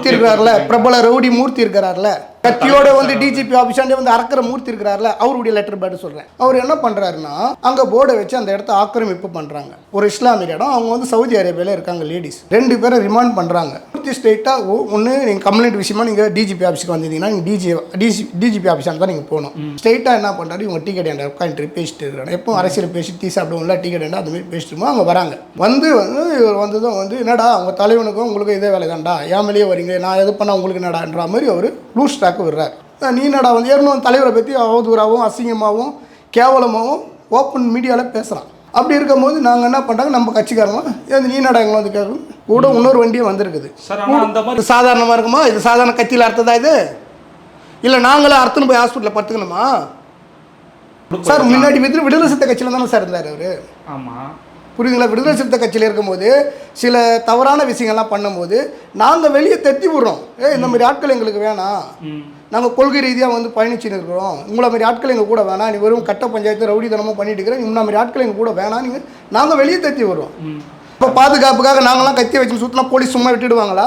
மூர்த்தி இருக்கிறார்ல பிரபல ரவுடி மூர்த்தி இருக்கிறார்ல. கத்தியோட வந்து டிஜிபி ஆஃபீஸாண்டே வந்து அறக்கிற மூர்த்தி இருக்கிறார்ல அவருடைய லெட்டர் பேட் சொல்கிறேன் அவர் என்ன பண்ணுறாருன்னா அங்கே போர்டை வச்சு அந்த இடத்த ஆக்கிரமிப்பு பண்ணுறாங்க ஒரு இஸ்லாமிய இடம் அவங்க வந்து சவுதி அரேபியாவில் இருக்காங்க லேடிஸ் ரெண்டு பேரை ரிமாண்ட் பண்ணுறாங்க மூர்த்தி ஸ்ட்ரெயிட்டாக ஒன்று நீங்கள் கம்ப்ளைண்ட் விஷயமா நீங்கள் டிஜிபி ஆஃபீஸ்க்கு வந்திருந்தீங்கன்னா நீங்கள் டிஜி டிசி டிஜிபி ஆஃபீஸாக தான் நீங்கள் போகணும். ஸ்ட்ரெயிட்டாக என்ன பண்ணுறாரு இவங்க டிக்கெட் என்ற உட்காந்துட்டு பேசிட்டு இருக்கிறாங்க எப்போ அரசியல் பேசி டீ சாப்பிடுவோம்ல டிக்கெட் அந்த மாதிரி பேசிட்டு இருக்கும்போது அவங்க வராங்க. வந்து வந்து இவர் வந்ததும் வந்து என்னடா அவங்க தலைவனுக்கும் உங்களுக்கும் இதே வேலை தான்டா ஏன் மேலேயே வரீங்க. நான் எது பண்ணால் உங்களுக்கு என்னடான்ற மாதிரி அவர் லூஸ் ஸ்டாக்கு விடுறாரு. நீ என்னடா வந்து ஏற்கனவே தலைவரை பற்றி அவதூறாகவும் அசிங்கமாகவும் கேவலமாகவும் ஓப்பன் மீடியாவில் பேசுகிறான் அப்படி இருக்கும்போது நாங்கள் என்ன பண்ணுறாங்க நம்ம கட்சிக்காரங்க. ஏன் நீ என்னடா எங்களை வந்து கேட்கணும் கூட இன்னொரு வண்டியும் வந்திருக்குது. இது சாதாரணமாக இருக்குமா? இது சாதாரண கத்தியில் அர்த்ததா இது? இல்லை நாங்களே அர்த்தம் போய் ஹாஸ்பிட்டலில் படுத்துக்கணுமா? சார் முன்னாடி விடுதலை சித்த கட்சியில் தானே சார் இருந்தார் அவர். ஆமாம் புரியுதுங்களா? விடுதலை சிறுத்தை கட்சியில் இருக்கும்போது சில தவறான விஷயங்கள்லாம் பண்ணும்போது நாங்கள் வெளியே தட்டி விடுறோம். ஏ இந்த மாதிரி ஆட்கள் எங்களுக்கு வேணாம் நாங்கள் கொள்கை ரீதியாக வந்து பயணிச்சுன்னு இருக்கிறோம். உங்களை மாதிரி ஆட்கள் எங்கள் கூட வேணாம் நீ வெறும் கட்ட பஞ்சாயத்து ரவுடித்தனமாக பண்ணிட்டு இருக்கிற இந்த மாதிரி ஆட்கள் எங்கள் கூட வேணாம் நீங்கள் நாங்கள் வெளியே தட்டி விடுறோம். இப்போ பாதுகாப்புக்காக நாங்களாம் கத்தி வச்சு சுற்றினா போலீஸ் சும்மா விட்டுடுவாங்களா?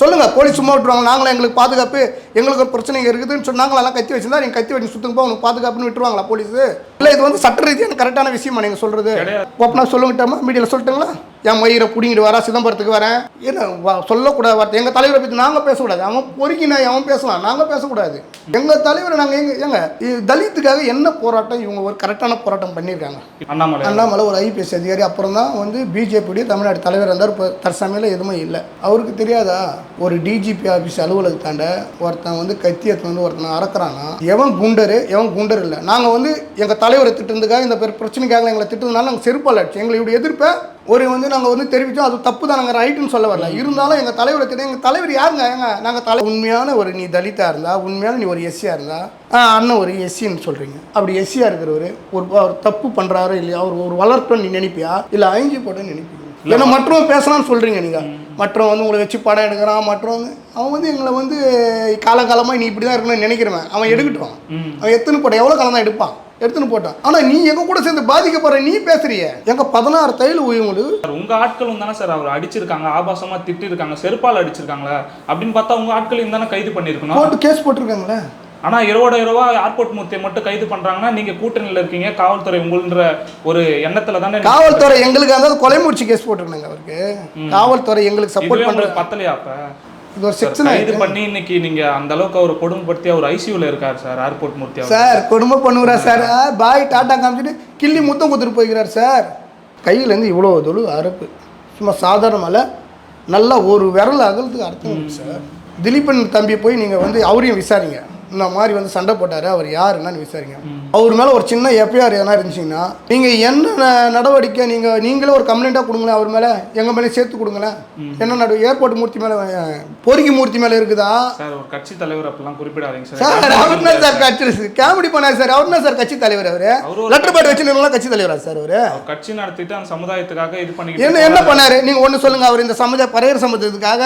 சொல்லுங்கள் போலீஸ் சும்மா விட்டுருவாங்க. நாங்களும் எங்களுக்கு பாதுகாப்பு எங்களுக்கு ஒரு பிரச்சனை இருக்குதுன்னு சொல்லி நாங்களெல்லாம் கத்தி வச்சிருந்தா நீங்கள் கத்தி வச்சு சுற்றுங்கப்பா உனக்கு பாதுகாப்புன்னு விட்டுருவாங்களா போலீஸ்? இல்லை இது வந்து சட்ட ரீதியான கரெக்டான விஷயமா நீங்கள் சொல்கிறது. ஓப்பனாக சொல்லுங்கிட்டோமா மீடியாவில் சொல்லட்டுங்களா? என் மயிரை பிடிங்கிட்டு வரா சிதம்பரத்துக்கு வரேன். என்ன சொல்லக்கூடாது வார்த்தை. எங்கள் தலைவரை பற்றி நாங்கள் பேசக்கூடாது. அவன் பொறுக்கினா அவன் பேசலாம். நாங்கள் பேசக்கூடாது. எங்கள் தலைவரை நாங்கள் எங்க இது தலித்துக்காக என்ன போராட்டம்? இவங்க ஒரு கரெக்டான போராட்டம் பண்ணியிருக்காங்க. அண்ணாமலை. அண்ணாமலை ஒரு ஐபிஎஸ் அதிகாரி அப்புறம் தான் வந்து பிஜேபியுடைய தமிழ்நாடு தலைவர் இருந்தார். இப்போ தற்சமையில் எதுவுமே இல்லை. அவருக்கு தெரியாதா? ஒரு டிஜிபி ஆஃபீஸ் அலுவலகத்தாண்ட ஒருத்தன் வந்து கத்தியத்தை வந்து ஒருத்தன் அறக்குறான்னா எவன் குண்டரு? எவன் குண்டர் இல்லை. நாங்கள் வந்து எங்கள் தலைவரை திட்டுறதுக்காக இந்த பெரு- பிரச்சனைக்காக எங்களை திட்டுறதுனால நாங்கள் செருப்பால் அடிச்சு எங்களுடைய எதிர்ப்பை ஒரு வந்து நாங்கள் வந்து தெரிவித்தோம் அது தப்பு தான். நாங்கள் ரைட்டுன்னு சொல்ல வரல. இருந்தாலும் எங்கள் தலைவரை திட்ட எங்கள் தலைவர் யாருங்க? ஏங்க? நாங்கள் தலை உண்மையான ஒரு நீ தலித்தா இருந்தா உண்மையான நீ ஒரு எஸ்சியாக இருந்தா ஆ, அண்ணன் ஒரு எஸ்சின்னு சொல்கிறீங்க அப்படி எஸ்சியாக இருக்கிறவர் ஒரு ஒரு தப்பு பண்ணுறாரு இல்லையா அவர் ஒரு வளர்ப்பு நீ நினைப்பியா? இல்லை அழிஞ்சு போட்டு நினைப்பீங்க ஏன்னா மற்றவங்க பேசலாம்னு சொல்கிறீங்க நீங்கள் மற்றவங்க வந்து உங்களை வச்சு படம் எடுக்கிறான் மற்றவங்க அவன் வந்து எங்களை வந்து காலகாலமாக நீ இப்படி தான் இருக்கணும்னு நினைக்கிறவன். அவன் எடுக்கட்டும். அவன் எத்தனை போட்டான். எவ்வளோ காலம் தான் எடுப்பான்? எடுத்துன்னு போட்டான். ஆனால் நீ எங்க கூட சேர்ந்து பாதிக்கப்படுற நீ பேசுறிய. எங்க பதினாறு தையல் உயிங்களுக்கு சார் உங்க ஆட்களும் தானே சார் அவர் அடிச்சிருக்காங்க ஆபாசமா திட்டிருக்காங்க செருப்பால் அடிச்சிருக்காங்களா? அப்படின்னு பார்த்தா உங்க ஆட்களையும் தானே கைது பண்ணியிருக்கணும்? கேஸ் போட்டிருக்காங்களே ஆனா இருபட இரவா ஏர்போர்ட் மூர்த்தியை மட்டும் கைது பண்றாங்கன்னா நீங்க கூட்டணியில இருக்கீங்க காவல்துறை உங்கள்ன்ற ஒரு எண்ணத்துல தானே காவல்துறை எங்களுக்கு அந்த கொலை முடிச்சு கேஸ் போட்டிருக்காங்க அவருக்கு. காவல்துறை எங்களுக்கு சப்போர்ட் உங்களுக்கு பத்தலையா அப்ப? இது ஒரு செக்ஷன் கைது பண்ணி இன்னைக்கு நீங்க அந்த அளவுக்கு அவர் கொடுமைப்படுத்தி அவர் ஐசியூல இருக்காரு சார் ஏர்போர்ட் மூர்த்தி சார் கொடுமை பண்ணுறா சார்? பாய் டாட்டா காமிச்சிட்டு கிள்ளி முத்தம் கொடுத்துட்டு போய்க்கிறார் சார். கையிலேருந்து இவ்வளோ தொழு அறுப்பு. சும்மா சாதாரணமால நல்லா ஒரு விரல் அகலத்துக்கு அர்த்தம் சார். திலீபன் தம்பி போய் நீங்கள் வந்து அவரையும் விசாரிங்க. இந்த மாதிரி வந்து சண்டை போட்டார் அவர் யார் என்னன்னு விசாரிங்க. அவர் மேலே ஒரு சின்ன எஃப்ஐஆர் எதனா இருந்துச்சுங்கன்னா நீங்கள் என்ன நடவடிக்கை நீங்கள் நீங்களே ஒரு கம்ப்ளைண்ட்டாக கொடுங்களேன் அவர் மேலே எங்கள் மேலே சேர்த்து கொடுங்களேன். என்ன நடு ஏர்போர்ட் மூர்த்தி மேலே பொறுக்கி மூர்த்தி மேலே இருக்குதா? சார் ஒரு கட்சி தலைவர் அப்படிலாம் குறிப்பிடாதீங்க சார். சார் அவர் என்ன சார் கட்சி காமெடி பண்ணாரு சார் அவர் என்ன சார் கட்சி தலைவர் அவரு. லெட்டர் பேட் வச்சு கட்சி தலைவரா சார் அவரு? கட்சி நடத்திட்டு அந்த சமுதாயத்துக்காக இது பண்ணிக்கிட்டு என்ன என்ன பண்ணாரு? நீங்க ஒண்ணு சொல்லுங்க அவர் இந்த சமுதாய பரையர் சமுதாயத்துக்காக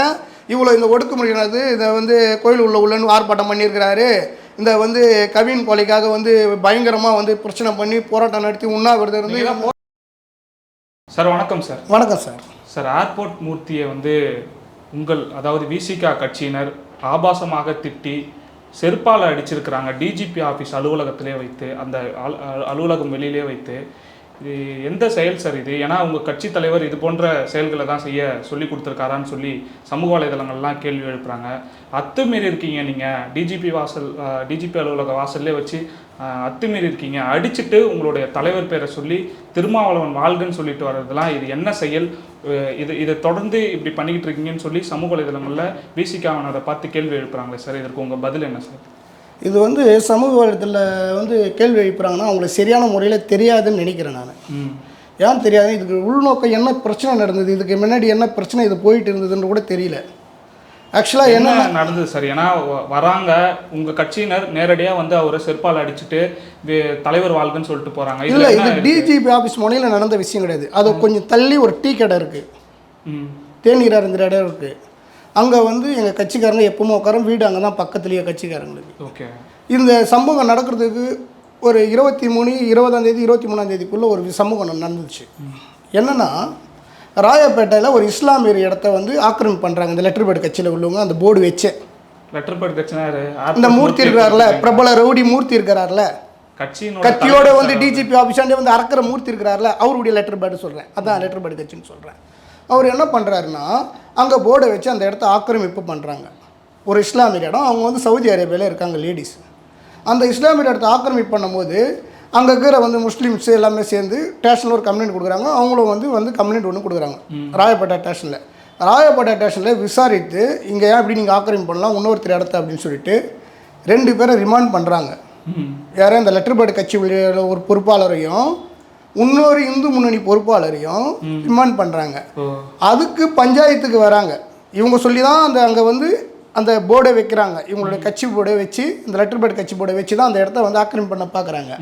இவ்வளோ இந்த ஒடுக்குமுறையினது இதை வந்து கோயில் உள்ள உள்ளன்னு ஆர்ப்பாட்டம் பண்ணியிருக்கிறாரு. இந்த வந்து கவின் கொலைக்காக வந்து பயங்கரமா வந்து பிரச்சனை பண்ணி போராட்டம் நடத்தி உண்ணாவிரதம் இருந்து சார் வணக்கம் சார். வணக்கம் சார். சார் ஏர்போர்ட் மூர்த்தியை வந்து உங்கள் அதாவது விசிகா கட்சியினர் ஆபாசமாக திட்டி செருப்பால் அடிச்சிருக்கிறாங்க. டிஜிபி ஆஃபீஸ் அலுவலகத்திலே வைத்து அந்த அலு- அலு- அலுவலகம் வெளியிலே வைத்து இது எந்த செயல் சார் இது? ஏன்னா உங்கள் கட்சி தலைவர் இது போன்ற செயல்களை தான் செய்ய சொல்லி கொடுத்துருக்காரான்னு சொல்லி சமூக வலைதளங்கள்லாம் கேள்வி எழுப்புறாங்க. அத்துமீறி இருக்கீங்க நீங்கள் டிஜிபி வாசல் டிஜிபி அலுவலக வாசல்லே வச்சு அத்துமீறி இருக்கீங்க. அடிச்சிட்டு உங்களுடைய தலைவர் பேரை சொல்லி திருமாவளவன் வாழ்கன்னு சொல்லிட்டு வர்றதெல்லாம் இது என்ன செயல்? இது இதை தொடர்ந்து இப்படி பண்ணிக்கிட்டு இருக்கீங்கன்னு சொல்லி சமூக வலைதளங்களில் விசிகாவனரை பார்த்து கேள்வி எழுப்புறாங்களே சார். இதற்கு உங்கள் பதில் என்ன சார்? இது வந்து சமூக வலைதளத்தில் வந்து கேள்வி எழுப்புறாங்கன்னா அவங்களுக்கு சரியான முறையில் தெரியாதுன்னு நினைக்கிறேன் நான். ஏன் தெரியாது இதுக்கு உள்நோக்கம் என்ன பிரச்சனை நடந்தது? இதுக்கு முன்னாடி என்ன பிரச்சனை இது போயிட்டு இருந்ததுன்னு கூட தெரியல. ஆக்சுவலாக என்ன நடந்தது சார்? ஏன்னா வராங்க. உங்க கட்சியினர் நேரடியா வந்து அவரை செருப்பால் அடிச்சுட்டு தலைவர் வாழ்கன்னு சொல்லிட்டு போறாங்க. இல்லை இது டிஜிபி ஆஃபீஸ் முனையில் நடந்த விஷயம் கிடையாது. அது கொஞ்சம் தள்ளி ஒரு டீ கடை இருக்குது தேநீர் அருந்துற இடம் இருக்குது அங்கே வந்து எங்கள் கட்சிக்காரங்க எப்பவுமே உட்காரோம். வீடு அங்கே தான் பக்கத்துலேயே கட்சிக்காரங்களுக்கு. ஓகே. இந்த சம்பவம் நடக்கிறதுக்கு ஒரு இருபத்தி மூணு இருபதாம் தேதி இருபத்தி மூணாம் தேதிக்குள்ளே ஒரு ஒண்ணு நடந்துச்சு. என்னன்னா ராயப்பேட்டையில் ஒரு இஸ்லாமியர் இடத்த வந்து ஆக்கிரமிப்பு பண்ணுறாங்க இந்த லெட்டர் பேர்டு கட்சியில் உள்ளவங்க அந்த போர்டு வச்சு. லெட்டர் பேட் கட்சினா யாரு? இந்த மூர்த்தி இருக்கிறார்ல பிரபல ரவுடி மூர்த்தி இருக்கிறார்ல. தலைவர் வந்து டிஜிபி ஆஃபீஸாண்டே வந்து அறக்கிற மூர்த்தி இருக்கிறார்ல அவருடைய லெட்டர் பேர்டு சொல்கிறேன் அதான் லெட்டர் பேர்டு கட்சின்னு சொல்கிறேன் அவர் என்ன பண்ணுறாருன்னா அங்கே போர்டை வச்சு அந்த இடத்த ஆக்கிரமிப்பு பண்ணுறாங்க ஒரு இஸ்லாமியர் இடம். அவங்க வந்து சவுதி அரேபியாவில் இருக்காங்க லேடிஸ் அந்த இஸ்லாமியர் இடத்த ஆக்கிரமிப்பு பண்ணும்போது அங்கே இருக்கிற வந்து முஸ்லீம்ஸ் எல்லாமே சேர்ந்து ஸ்டேஷனில் ஒரு கம்ப்ளைண்ட் கொடுக்குறாங்க. அவங்களும் வந்து வந்து கம்ப்ளைண்ட் ஒன்று கொடுக்குறாங்க. ராயப்பேட்டை ஸ்டேஷனில். ராயப்பேட்டை ஸ்டேஷனில் விசாரித்து இங்கே ஏன் இப்படி நீங்கள் ஆக்கிரமிப்பு பண்ணலாம் இன்னொருத்தர் இடத்த அப்படின்னு சொல்லிட்டு ரெண்டு பேரை ரிமாண்ட் பண்ணுறாங்க. யாரும் இந்த லெட்டர் பேர்டு கட்சி ஒரு பொறுப்பாளரையும் இன்னொரு இந்து முன்னணி பொறுப்பாளரையும் ரிமாண்ட் பண்ணுறாங்க அதுக்கு பஞ்சாயத்துக்கு வராங்க. இவங்க சொல்லி தான் அந்த அங்கே வந்து அந்த போர்டை வைக்கிறாங்க. இவங்களுடைய கட்சி போர்டை வச்சு இந்த லெட்டர் பேர்டு கட்சி போர்டை வச்சு தான் அந்த இடத்த வந்து ஆக்கிரமிப்பு பண்ண பார்க்குறாங்க.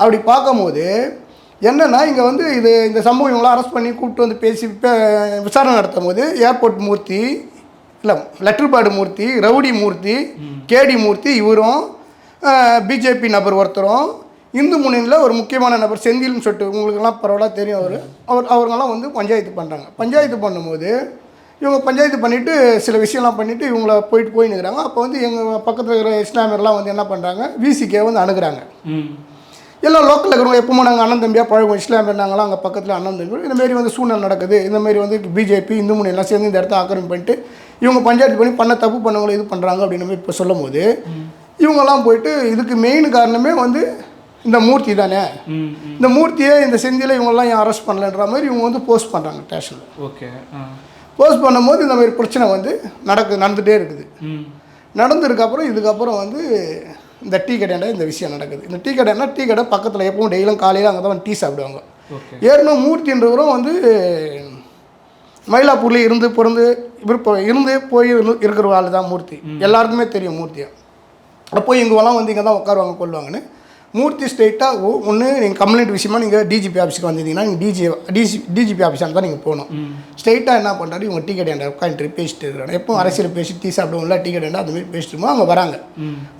அப்படி பார்க்கும்போது என்னன்னா இங்கே வந்து இது இந்த சம்பவம் இவங்களாம் அரெஸ்ட் பண்ணி கூப்பிட்டு வந்து பேசி விசாரணை நடத்தும் போது ஏர்போர்ட் மூர்த்தி இல்லை லெட்டர் பேர்டு மூர்த்தி ரவுடி மூர்த்தி கேடி மூர்த்தி இவரும் பிஜேபி நபர் ஒருத்தரும் இந்து முன்னணியில் ஒரு முக்கியமான நபர் செந்தில்னு சொல்லிட்டு உங்களுக்கெல்லாம் பரவாயில்ல தெரியும் அவர். அவர் அவங்கெல்லாம் வந்து பஞ்சாயத்து பண்ணுறாங்க பஞ்சாயத்து பண்ணும்போது இவங்க பஞ்சாயத்து பண்ணிவிட்டு சில விஷயம்லாம் பண்ணிவிட்டு இவங்கள போயிட்டு போய் நிற்கிறாங்க அப்போ வந்து எங்கள் பக்கத்தில் இருக்கிற இஸ்லாமியர்லாம் வந்து என்ன பண்ணுறாங்க விசிகே வந்து அணுகுறாங்க. எல்லாம் லோக்கலில் இருக்கிறவங்க எப்பவும் நாங்கள் அண்ணன் தம்பியாக பழகும் இஸ்லாமியர் நாங்களாம் அங்கே பக்கத்தில் அண்ணன் தம்பி. இந்த மாதிரி வந்து சூழ்நிலை நடக்குது. இந்த மாதிரி வந்து பிஜேபி இந்து முன்னணி எல்லாம் சேர்ந்து இந்த இடத்த ஆக்கிரமிப்பு பண்ணிட்டு இவங்க பஞ்சாயத்து பண்ணி பண்ண தப்பு பண்ணவங்களை இது பண்ணுறாங்க அப்படின்னு இப்போ சொல்லும் போது இவங்கெல்லாம் போயிட்டு இதுக்கு மெயின் காரணமே வந்து இந்த மூர்த்தி தானே? இந்த மூர்த்தியை இந்த செந்தியில் இவங்கெல்லாம் ஏன் அரெஸ்ட் பண்ணலன்ற மாதிரி இவங்க வந்து போஸ்ட் பண்ணுறாங்க ஸ்டேஷனில் ஓகே போஸ்ட் பண்ணும்போது இந்த மாதிரி பிரச்சனை வந்து நடக்கு நடந்துகிட்டே இருக்குது. நடந்ததுக்கப்புறம் இதுக்கப்புறம் வந்து இந்த டீ கடையில் இந்த விஷயம் நடக்குது. இந்த டீ கடைனா டீ கடை பக்கத்தில் எப்பவும் டெய்லியும் காலையில் அங்கே தான் டீ சாப்பிடுவாங்க. ஏற்கனவே மூர்த்தின்றவரும் வந்து மயிலாப்பூர்ல இருந்து பிறந்து விருப்பம் இருந்து போய் இருக்கிற ஆள் தான் மூர்த்தி எல்லாருக்குமே தெரியும் மூர்த்தியை. அப்போ இங்கெல்லாம் வந்து இங்கே தான் உட்காருவாங்க கொள்வாங்கன்னு மூர்த்தி ஸ்ட்ரெயிட்டாக ஒன்று நீங்கள் கம்ப்ளைண்ட் விஷயமா நீங்கள் டிஜிபி ஆஃபீஸ்க்கு வந்திருந்தீங்கன்னா நீங்கள் டிஜி டிஜி டிஜிபி ஆஃபீஸாக தான் நீங்கள் போகணும். ம். ஸ்ட்ரெயிட்டாக என்ன பண்ணுறாரு இவங்க டீ கடையாண்ட உட்காந்துட்டு பேசிட்டு இருக்கிறாங்க எப்போ அரசியல் பேசி டீ சாப்பிடுவோம்ல டீ கடையாண்டா அந்த மாதிரி பேசிட்டு இருக்கோம் அவங்க வராங்க.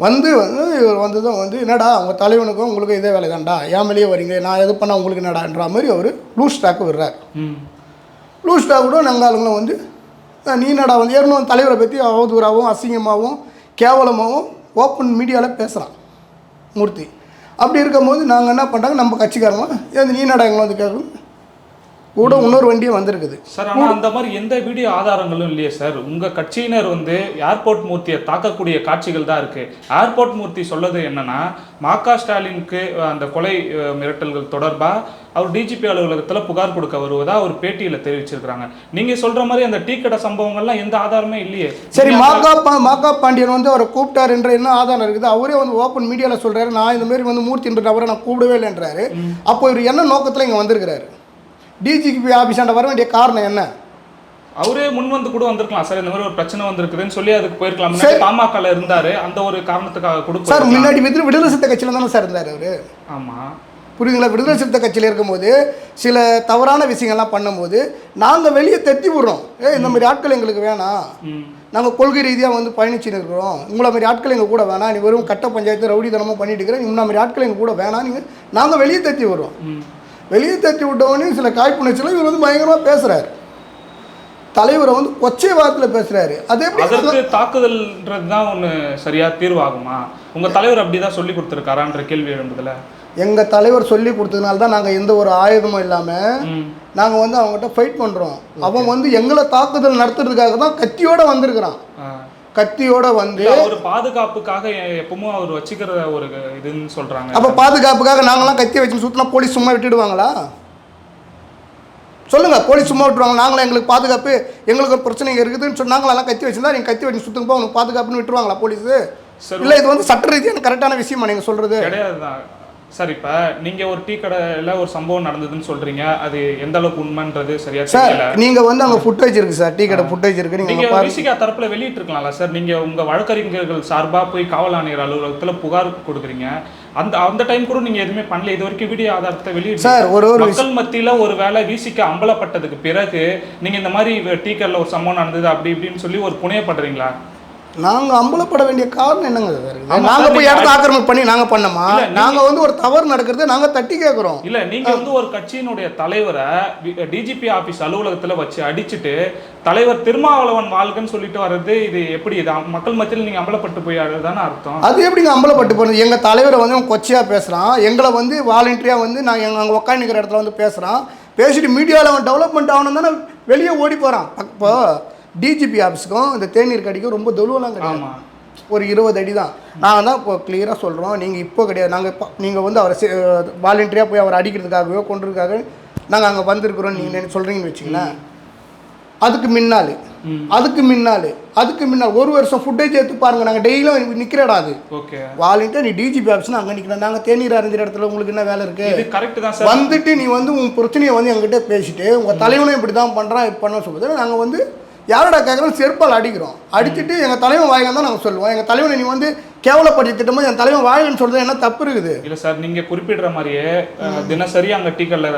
வந்து வந்து இவர் வந்ததும் வந்து என்னடா அவங்க தலைவனுக்கும் உங்களுக்கும் இதே வேலை தான்டா. ஏன் மேலேயே வரீங்க நான் எது பண்ணால் உங்களுக்கு என்னடான்ற மாதிரி அவர் லூஸ் ஸ்டாக்கு விடுறாரு. லூஸ் ஸ்டாக் கூட நாங்கள் ஆளுங்களும் வந்து "அஹ், நீ என்னடா வந்து? ஏற்கனவே தலைவரை பற்றி அவதூறாகவும் அசிங்கமாகவும் கேவலமாகவும் ஓப்பன் மீடியாவில் பேசுகிறான் மூர்த்தி. அப்படி இருக்கும்போது நாங்கள் என்ன பண்ணுறாங்க நம்ம கட்சிக்காரங்களாம் ஏன் நீ என்னடா வந்து கேட்கணும்? கூட இன்னொரு வண்டியும் வந்திருக்குது. சார் ஆனால் அந்த மாதிரி எந்த வீடியோ ஆதாரங்களும் இல்லையே சார். உங்கள் கட்சியினர் வந்து ஏர்போர்ட் மூர்த்தியை தாக்கக்கூடிய காட்சிகள் தான் இருக்குது ஏர்போர்ட் மூர்த்தி சொல்லது என்னன்னா மாகா ஸ்டாலினுக்கு அந்த கொலை மிரட்டல்கள் தொடர்பாக அவர் டிஜிபி அலுவலகத்தில் புகார் கொடுக்க வருவதா ஒரு பேட்டியில் தெரிவிச்சிருக்கிறாங்க. நீங்கள் சொல்கிற மாதிரி அந்த டீ கடை சம்பவங்கள்லாம் எந்த ஆதாரமே இல்லையே. சரி மாக்கா பா மாக்கா பாண்டியன் வந்து அவரை கூப்பிட்டாருன்ற என்ன ஆதாரம் இருக்குது? அவரே வந்து ஓப்பன் மீடியாவில் சொல்கிறாரு நான் இந்த மாதிரி வந்து மூர்த்தின்ற நபரை நான் கூப்பிடவே இல்லைன்றாரு. அப்போ இவர் என்ன நோக்கத்தில் இங்கே வந்திருக்கிறாரு? டிஜிபி ஆஃபீஸாண்ட வர வேண்டிய காரணம் என்ன? அவரே முன் வந்து கூட வந்திருக்கலாம். சார் இந்த மாதிரி ஒரு பிரச்சனை வந்திருக்குதுன்னு சொல்லி அதுக்கு போயிருக்கலாம். பாமகல இருந்தாரு. அந்த ஒரு காரணத்துக்காக கூட சார். முன்னாடி விடுதலை விடுதலை சிறுத்தை கட்சியில் தானே சார் இருந்தார் அவர்? ஆமா. புரியுதுங்களா? விடுதலை சிறுத்தை கட்சியில் இருக்கும்போது சில தவறான விஷயங்கள்லாம் பண்ணும்போது நாங்கள் வெளியே தட்டி விடுறோம். ஏ இந்த மாதிரி ஆட்கள் எங்களுக்கு வேணாம். நாங்கள் கொள்கை ரீதியாக வந்து பயணிச்சுன்னு இருக்கிறோம். உங்களை மாதிரி ஆட்கள் எங்கள் கூட வேணாம். நீ வெறும் கட்ட பஞ்சாயத்து ரவுடித்தனமும் பண்ணிட்டு இருக்கிற இந்த மாதிரி ஆட்கள் எங்கள் கூட வேணாம். நீங்கள் நாங்கள் வெளியே தட்டி விடுறோம். வெளியே தட்டி விட்டவொடனே சில காய்ப்புணர்ச்சியில் இவர் வந்து பயங்கரமாக பேசுகிறாரு தலைவரை வந்து கொச்சை வார்த்தையில் பேசுகிறாரு அதே அதற்கு தாக்குதல்ன்றது தான் ஒன்று சரியா தீர்வாகுமா? உங்க தலைவர் அப்படிதான் சொல்லி கொடுத்துருக்காரான்ற கேள்வி எழும்புதுல. எங்கள் தலைவர் சொல்லி கொடுத்ததுனால தான் நாங்கள் எந்த ஒரு ஆயுதமும் இல்லாமல் நாங்கள் வந்து அவங்ககிட்ட ஃபைட் பண்ணுறோம் அவன் வந்து எங்களை தாக்குதல் நடத்துறதுக்காக தான் கத்தியோட வந்திருக்கிறான். கத்தியோட வந்து அவர் பாதுகாப்புக்காக எப்பவும் அவர் வச்சுக்கிற ஒரு இதுன்னு சொல்றாங்க. அப்போ பாதுகாப்புக்காக நாங்களாம் கத்தி வச்சு சுற்றினா போலீஸ் சும்மா விட்டுடுவாங்களா? சொல்லுங்க போலீஸ் சும்மா விட்டுருவாங்க. நாங்களும் எங்களுக்கு பாதுகாப்பு எங்களுக்கு ஒரு பிரச்சனை இருக்குதுன்னு நாங்களாம் கத்தி வச்சிருந்தா நீங்கள் கத்தி வச்சு சுற்றுங்கப்பா உனக்கு பாதுகாப்புன்னு விட்டுருவாங்களா போலீஸு. இல்லை இது வந்து சட்ட ரீதியான கரெக்டான விஷயமா நீங்கள் சொல்கிறது கிடையாதுதான். சார் இப்ப நீங்க ஒரு டீ கடையில ஒரு சம்பவம் நடந்ததுன்னு சொல்றீங்க. அது எந்த அளவுக்கு உண்மைன்றது சரியா சார் நீங்கள் வந்து அங்கே ஃபுட்டேஜ் இருக்குது சார். டீ கடை ஃபுட்டேஜ் இருக்குது நீங்க விசிகா தரப்புல வெளியிட்டு இருக்கலாம்ல சார். நீங்க உங்க வழக்கறிஞர்கள் சார்பா போய் காவல் ஆணையர் அலுவலகத்துல புகார் கொடுக்குறீங்க. அந்த அந்த டைம் கூட நீங்க எதுவுமே பண்ணல. இது வரைக்கும் வீடியோ ஆதாரத்தை வெளியிட்டு சார் ஒரு ஒரு மக்கள் மத்தியில ஒரு வேலை விசிக்க அம்பலப்பட்டதுக்கு பிறகு நீங்க இந்த மாதிரி டீ கடையில் ஒரு சம்பவம் நடந்தது அப்படி இப்படின்னு சொல்லி ஒரு புனையப்படுறீங்களா? நாங்க அம்பலப்பட வேண்டிய காரணம் என்னங்க சார் இருக்குது? ஆமா நாங்க சார், போய் இடத்த ஆக்கிரமிப்பு பண்ணி நாங்க பண்ணோமா? இல்ல, நீங்க- நாங்க வந்து ஒரு தவறு நடக்கிறத நாங்க தட்டி கேட்குறோம் இல்ல நீங்க வந்து ஒரு கட்சியினுடைய தலைவரை டிஜிபி ஆபீஸ் அலுவலகத்துல வச்சு அடிச்சிட்டு தலைவர் திருமாவளவன் வாழ்கன்னு சொல்லிட்டு வர்றது இது எப்படி? இது மக்கள் மத்தியில் நீங்க அம்பலப்பட்டு போய் தானே அர்த்தம்? அது எப்படிங்க அம்பலப்பட்டு போனது எங்க தலைவரை வந்து அவன் கொச்சையா பேசுறான். எங்களை வந்து வாலண்டியரா வந்து நான் எங்க அங்கே உட்காந்துக்கிற இடத்துல வந்து பேசுறான். பேசிட்டு மீடியாவில் அவன் டெவலப்மெண்ட் ஆகணும் தானே வெளியே ஓடி போறான். இப்போ டிஜிபி ஆஃபீஸுக்கும் இந்த தேநீர் கடிக்கும் ரொம்ப தொழுவலாம் கிடையாது. ஒரு இருபது அடி தான். நாங்கள் தான் இப்போ கிளியராக சொல்கிறோம் நீங்கள் இப்போ கிடையாது. நாங்கள் இப்போ நீங்கள் வந்து அவரை வாலண்டியராக போய் அவரை அடிக்கிறதுக்காகவோ கொண்டுறதுக்காக நாங்கள் அங்கே வந்திருக்கிறோம். நீங்கள் சொல்கிறீங்கன்னு வச்சுங்களேன் அதுக்கு முன்னாள் ம். அதுக்கு முன்னாள் அதுக்கு முன்னால் ஒரு வருஷம் ஃபுட்டேஜ் எடுத்து பாருங்க. நாங்கள் டெய்லியும் நிற்கிறடா அது. ஓகே. வாலண்டியர் நீ டிஜிபி ஆஃபீஸ்னா அங்கே நிற்கிறோம் நாங்கள் தேநீர் அறிஞ்சிற இடத்துல உங்களுக்கு என்ன வேலை இருக்குது கரெக்ட் தான் வந்துட்டு நீ வந்து உன் பிரச்சனையை வந்து எங்ககிட்ட பேசிட்டு உங்கள் தலைவனும் இப்படி தான் பண்ணுறான் இப்படி பண்ண சொல்லுது. நாங்கள் வந்து யாரோட கேட்குறோம் செருப்பால் அடிக்கிறோம். அடிச்சுட்டு எங்கள் தலைவன் வாயில தான் நாங்கள் சொல்லுவோம். எங்கள் தலைவனை நீ வந்து கேவலப்படுத்தி திட்டமோ என் தலைவன் வாயின்னு சொல்றது என்ன தப்பு இருக்குது? இல்ல சார் நீங்க குறிப்பிடுற மாதிரியே தினசரி அங்க டீ கல்ல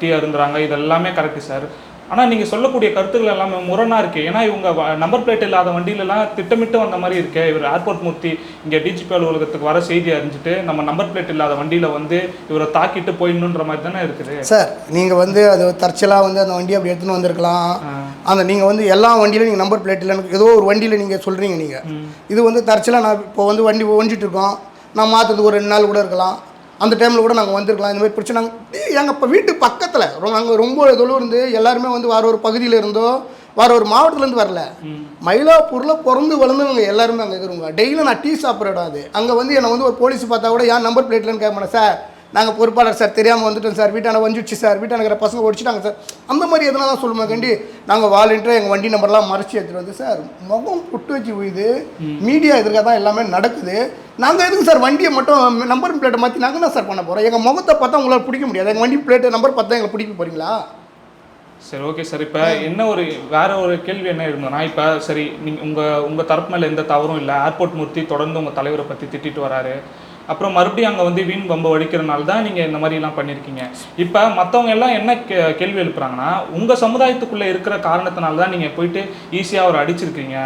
டீ அருந்துறாங்க. இது எல்லாமே கரெக்ட் சார். ஆனா நீங்க சொல்லக்கூடிய கருத்துக்கள் எல்லாமே முரணா இருக்கு. ஏன்னா இவங்க நம்பர் பிளேட் இல்லாத வண்டியில எல்லாம் திட்டமிட்டு வந்த மாதிரி இருக்கு. இவர் ஏர்போர்ட் மூர்த்தி இங்க டிஜிபி அலுவலகத்துக்கு வர செய்தி அறிஞ்சிட்டு நம்ம நம்பர் பிளேட் இல்லாத வண்டியில வந்து இவரை தாக்கிட்டு போயிடணுன்ற மாதிரி தானே இருக்குது. சார் நீங்கள் வந்து அது தற்செயலாக வந்து அந்த வண்டியை அப்படி எடுத்துன்னு வந்திருக்கலாம். அந்த நீங்கள் வந்து எல்லா வண்டியிலும் நீங்கள் நம்பர் பிளேட் இல்லைன்னு ஏதோ ஒரு வண்டியில் நீங்கள் சொல்கிறீங்க நீங்கள். இது வந்து தற்செயலாக நான் இப்போ வந்து வண்டி ஒஞ்சிட்டு இருக்கோம். நான் மாற்றுறதுக்கு ஒரு ரெண்டு நாள் கூட இருக்கலாம். அந்த டைமில் கூட நாங்கள் வந்திருக்கலாம். இந்த மாதிரி பிரச்சனை எங்கள் இப்போ வீட்டு பக்கத்தில் அங்கே ரொம்ப தொழில் இருந்து எல்லாருமே வந்து வேற ஒரு பகுதியில் இருந்தோ வேற ஒரு மாவட்டத்துலேருந்து வரல. மயிலாப்பூரில் பிறந்து வளர்ந்தவங்க எல்லாருமே அங்கே இருக்கிறவங்க. டெய்லியும் நான் டீ சாப்பிட்ற இடம் அது. அங்கே வந்து என்னை வந்து ஒரு போலீஸ் பார்த்தா கூட ஏன் நம்பர் பிளேட்லன்னு கேட்க மாட்டேன் சார் நாங்கள் பொறுப்பாளர் சார் தெரியாமல் வந்துட்டோம் சார். வீட்டான வந்துடுச்சு சார். வீட்டான பசங்க ஒடிச்சிட்டாங்க சார். அந்த மாதிரி எதனா தான் சொல்லுமா கண்டி நாங்கள் வாலண்டியராக எங்கள் வண்டி நம்பர்லாம் மறைச்சி எடுத்துகிட்டு வந்து சார் முகம் புட்டு வச்சு உயுது மீடியா எதிர்க்க தான் எல்லாமே நடக்குது. நாங்கள் எதுக்கு சார் வண்டியை மட்டும் நம்பர் பிளேட்டை மாற்றி நாங்கள் என்ன சார் பண்ண போகிறோம் எங்கள் முகத்தை பார்த்தா உங்களால் பிடிக்க முடியாது. எங்கள் வண்டி பிளேட்டு நம்பர் பார்த்தா எங்களை பிடிக்க போகிறீங்களா சரி ஓகே சார் இப்போ என்ன ஒரு வேற ஒரு கேள்வி என்ன இருந்ததுன்னா இப்போ சரி நீங்க உங்க உங்க தரப்பு மேல எந்த தவறும் இல்லை. ஏர்போர்ட் மூர்த்தி தொடர்ந்து உங்க தலைவரை பத்தி திட்டிட்டு வராரு. அப்புறம் மறுபடியும் அங்கே வந்து வீண் பம்பை வடிக்கிறனால தான் நீங்கள் இந்த மாதிரிலாம் பண்ணியிருக்கீங்க இப்போ மற்றவங்க எல்லாம் என்ன கே- கேள்வி எழுப்புறாங்கன்னா உங்கள் சமுதாயத்துக்குள்ளே இருக்கிற காரணத்தினால தான் நீங்கள் போயிட்டு ஈஸியாக அவர் அடிச்சிருக்கீங்க.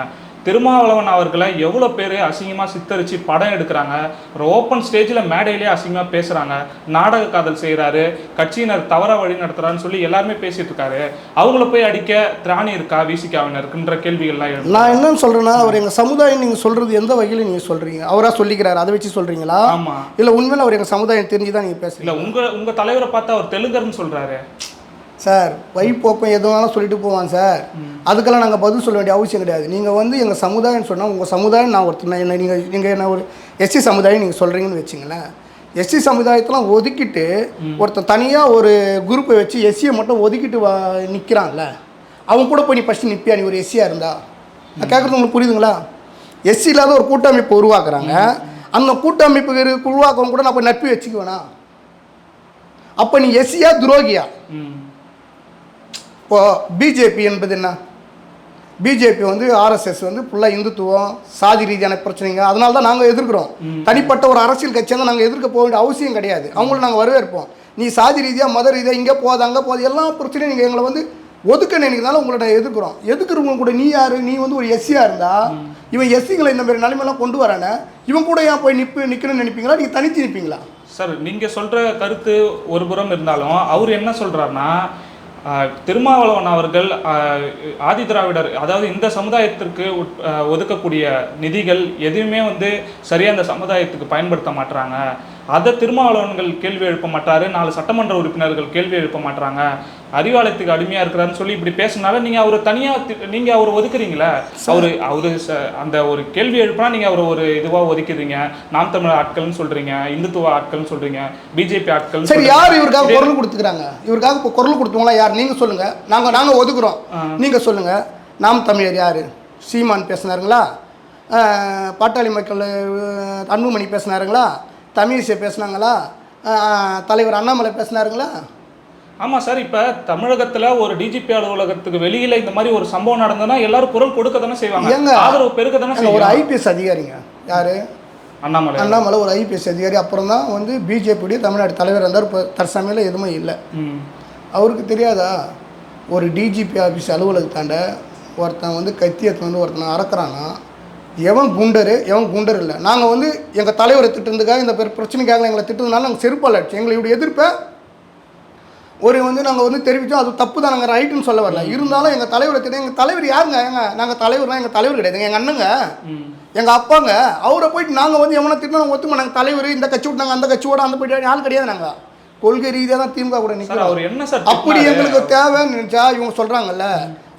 திருமாவளவன் அவர்களை எவ்வளோ பேர் அசிங்கமாக சித்தரிச்சு படம் எடுக்கிறாங்க? ஒரு ஓப்பன் ஸ்டேஜில் மேடையிலே அசிங்கமாக பேசுகிறாங்க நாடக காதல் செய்கிறாரு கட்சியினர் தவற வழி நடத்துறாருன்னு சொல்லி எல்லாருமே பேசிட்டு இருக்காரு. அவங்கள போய் அடிக்க திராணி இருக்கா? விசிகாவினருக்குன்ற கேள்விகள்லாம் எழுது நான் என்னன்னு சொல்கிறேன்னா அவர் எங்கள் சமுதாயம் நீங்கள் சொல்கிறது எந்த வகையில் நீங்கள் சொல்கிறீங்க அவராக சொல்லிக்கிறாரு. அதை வச்சு சொல்கிறீங்களா ஆமா. இல்லை உண்மையில் அவர் எங்கள் சமுதாயம் தெரிஞ்சு தான் நீங்கள் பேசுறீங்க? இல்ல உங்க உங்க தலைவரை பார்த்தா அவர் தெலுங்கர்னு சொல்றாரு. சார் வைப்போக்கம் எது வேணாலும் சொல்லிட்டு போவான் சார். அதுக்கெல்லாம் நாங்கள் பதில் சொல்ல வேண்டிய அவசியம் கிடையாது. நீங்கள் வந்து எங்கள் சமுதாயம் சொன்னால் உங்கள் சமுதாயம் நான் ஒருத்தர் என்ன நீங்கள் நீங்கள் என்ன ஒரு எஸ்சி சமுதாயம் நீங்கள் சொல்கிறீங்கன்னு வச்சுங்களேன். எஸ்சி சமுதாயத்தெல்லாம் ஒதுக்கிட்டு ஒருத்தன் தனியாக ஒரு குரூப்பை வச்சு எஸ்சியை மட்டும் ஒதுக்கிட்டு வா நிற்கிறான்ல அவன் கூட போய் நீ ஃபஸ்ட்டு நிற்பியா நீ ஒரு எஸ்சியாக இருந்தா? நான் கேட்குறது உங்களுக்கு புரியுதுங்களா? எஸ்சி இல்லாத ஒரு கூட்டமைப்பு உருவாக்குறாங்க. அந்த கூட்டமைப்பு உருவாக்குறவங்க கூட நான் போய் நட்பு வச்சுக்குவேனா? அப்போ நீ எஸ்சியா துரோகியா? ம் இப்போ பிஜேபி என்பது என்ன? பிஜேபி வந்து ஆர்எஸ்எஸ் வந்து ஃபுல்லாக இந்துத்துவம் சாதி ரீதியான பிரச்சனைங்க. அதனால தான் நாங்கள் எதிர்க்கிறோம். தனிப்பட்ட ஒரு அரசியல் கட்சியை தான் நாங்கள் எதிர்க்க போக வேண்டிய அவசியம் கிடையாது. அவங்கள நாங்கள் வரவேற்போம். நீ சாதி ரீதியாக மத ரீதியாக இங்கே போகாது அங்கே போகாது எல்லா பிரச்சனையும் நீங்கள் எங்களை வந்து ஒதுக்க நினைக்கிறதால உங்களை நான் எதிர்க்கிறோம். எதுக்குறவங்க கூட நீ யாரு? நீ வந்து ஒரு எஸ்சியாக இருந்தா இவன் எஸ்சிங்களை இந்த மாதிரி நிலைமையெல்லாம் கொண்டு வரானே இவன் கூட ஏன் போய் நிற்பு நிற்கணும்னு நினைப்பீங்களா? நீங்கள் தனித்து நிற்பீங்களா சார் நீங்க சொல்ற கருத்து ஒரு புறம் இருந்தாலும் அவர் என்ன சொல்றாருன்னா ஆஹ், திருமாவளவன் அவர்கள் ஆதி திராவிடர் அதாவது இந்த சமுதாயத்திற்கு உட்- ஒதுக்கக்கூடிய நிதிகள் எதுவுமே வந்து சரியாக அந்த சமுதாயத்துக்கு பயன்படுத்த மாட்றாங்க. அதை திருமாவளவன்கள் கேள்வி எழுப்ப மாட்டாரு நாலு சட்டமன்ற உறுப்பினர்கள் கேள்வி எழுப்ப மாட்றாங்க. அறிவாலயத்துக்கு அடிமையா இருக்கிறாருன்னு சொல்லி இப்படி பேசினால நீங்க அவர் தனியா தி- நீங்க அவர் ஒதுக்குறீங்களா? அவரு அவரு அந்த ஒரு கேள்வி எழுப்பினா நீங்க அவரை ஒரு இதுவா ஒதுக்குறீங்க நாம் தமிழர் ஆட்கள்னு சொல்றீங்க இந்துத்துவ ஆட்கள்னு சொல்றீங்க பிஜேபி ஆட்கள் சரி யார் இவருக்காக குரல் கொடுத்துக்கிறாங்க? இவருக்காக இப்போ குரல் கொடுத்தவங்களா யார்? நீங்க சொல்லுங்க. நாங்க நாங்க ஒதுக்குறோம். நீங்க சொல்லுங்க. நாம் தமிழர் யாரு? சீமான் பேசினாருங்களா? பாட்டாளி மக்கள் அன்புமணி பேசினாருங்களா? தமிழிசை பேசினாங்களா? தலைவர் அண்ணாமலை பேசினாருங்களா? ஆமா சார் இப்ப தமிழகத்துல ஒரு டிஜிபி அலுவலகத்துக்கு வெளியில இந்த மாதிரி ஒரு சம்பவம் நடந்ததுன்னா எல்லாரும் குரல் கொடுக்க தானே செய்வாங்க. ஏங்க? ஆதரவு பெருக்க தானே ஒரு ஐபிஎஸ் அதிகாரிங்க. யாரு? அண்ணாமலை. அண்ணாமலை ஒரு ஐபிஎஸ் அதிகாரி. அப்புறம் தான் வந்து பிஜேபியுடைய தமிழ்நாடு தலைவர் இருந்தார். இப்போ தற்சமையில் எதுவுமே இல்லை. அவருக்கு தெரியாதா? ஒரு டிஜிபி ஆஃபீஸ் அலுவலகத்தாண்ட ஒருத்தன் வந்து கத்தி எடுத்து வந்து ஒருத்தனை அறக்குறான்னா எவன் குண்டரு எவன் குண்டர் இல்லை. நாங்கள் வந்து எங்கள் தலைவரை திட்டுறதுக்காக இந்த பெரு- பிரச்சனைக்காக எங்களை திட்டுறதுனால நாங்கள் செருப்பால் அடிச்சு எங்களுடைய எதிர்ப்பை ஒரு வந்து நாங்கள் வந்து தெரிவித்தோம் அது தப்பு தான் நாங்கள் ரைட்டுன்னு சொல்ல வரல. இருந்தாலும் எங்கள் தலைவரை திட்டு எங்கள் தலைவர் யாருங்க? எங்க நாங்கள் தலைவர்னா எங்கள் தலைவர் கிடையாதுங்க எங்கள் அண்ணங்க எங்கள் அப்பாங்க அவரை போயிட்டு நாங்கள் வந்து எவனை திட்டினா ஒத்துமா நாங்கள் தலைவர் இந்த கட்சி விட்டு நாங்கள் அந்த கட்சியோட அந்த போயிட்டு ஆள் கிடையாது நாங்கள் கொள்கை ரீதியாக தான் திமுக கூட நிற்கிறோம் அப்படி? எங்களுக்கு தேவைன்னு நினச்சா இவங்க சொல்கிறாங்கல்ல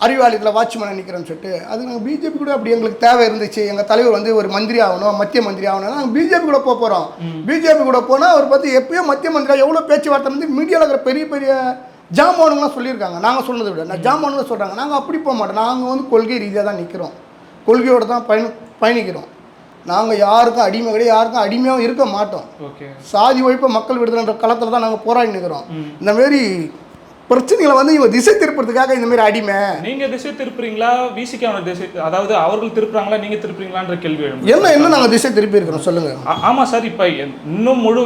அறிவாலயத்தில் வாட்ச்மேன் நிற்கிறேன்னு சொல்லிட்டு அது நாங்கள் பிஜேபி கூட அப்படி எங்களுக்கு தேவை இருந்துச்சு. எங்கள் தலைவர் வந்து ஒரு மந்திரி ஆகணும் மத்திய மந்திரி ஆகணும் நாங்கள் பிஜேபி கூட போக போகிறோம் பிஜேபி கூட போனால் அவர் பார்த்து எப்பயோ மத்திய மந்திரியா எவ்வளோ பேச்சுவார்த்தை வந்து மீடியாவில் இருக்கிற பெரிய பெரிய ஜாமானுங்களாம் சொல்லியிருக்காங்க. நாங்கள் சொன்னதை விட நான் ஜாமானுங்க சொல்கிறாங்க நாங்கள் அப்படி போக மாட்டோம். நாங்கள் வந்து கொள்கை ரீதியாக தான் நிற்கிறோம் கொள்கையோடு தான் பயணி பயணிக்கிறோம். நாங்கள் யாருக்கும் அடிமை கிடையாது. யாருக்கும் அடிமையாகவும் இருக்க மாட்டோம். சாதி ஒழிப்பை மக்கள் விடுதலைன்ற களத்தில் தான் நாங்கள் போராடி நிற்கிறோம் ம். பிரச்சனைகளை வந்து இவங்க திசை திருப்பறதுக்காக இந்த மாதிரி அடிமை. நீங்க திசை திருப்புறீங்களா? விசிக்கு திசை அதாவது அவர்கள் திருப்புறாங்களா நீங்க திருப்புறீங்களான்ற கேள்வி எழும் என்ன என்ன நாங்கள் திசை திருப்பி இருக்கிறோம் சொல்லுங்க ஆமா சார் இப்ப இன்னும் முழு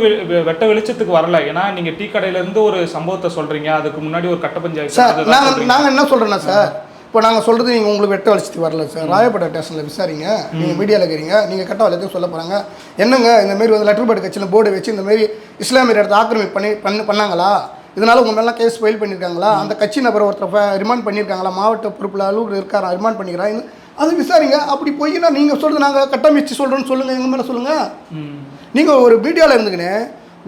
வெட்ட வெளிச்சத்துக்கு வரல. ஏன்னா நீங்க டீ கடையில இருந்து ஒரு சம்பவத்தை சொல்றீங்க. அதுக்கு முன்னாடி ஒரு கட்ட பஞ்சாயத்து சார் சொல்றீங்க. நாங்கள் என்ன சொல்கிறோன்னா சார் இப்போ நாங்கள் சொல்கிறது நீங்கள் உங்களுக்கு வெட்ட வளர்ச்சி வரல சார். ராயப்பேட்டை ஸ்டேஷனில் விசாரிங்க. நீங்கள் மீடியாவில் இருக்கிறீங்க நீங்கள் கட்ட வளர்த்து சொல்ல போகிறாங்க என்னங்க இந்த மாரி வந்து லெட்டர் பேட் கட்சியில் போர்டு வச்சு இந்த மாரி இஸ்லாமியர் இடத்த ஆக்கிரமிப்பு பண்ணி பண்ணி பண்ணாங்களா? இதனால உங்கள் மேலாம் கேஸ் ஃபைல் பண்ணியிருக்காங்களா அந்த கட்சி நபரை ஒருத்தர் ரிமாண்ட் பண்ணியிருக்காங்களா மாவட்ட பொறுப்பில் அலுவலர் இருக்காரா? ரிமாண்ட் பண்ணிக்கிறாங்க அது விசாரிங்க. அப்படி போய்னா நீங்கள் சொல்கிறது நாங்கள் கட்டமைச்சு சொல்கிறோன்னு சொல்லுங்கள் எங்கள் மேலே சொல்லுங்கள். நீங்கள் ஒரு மீடியாவில் இருந்துக்கின்னு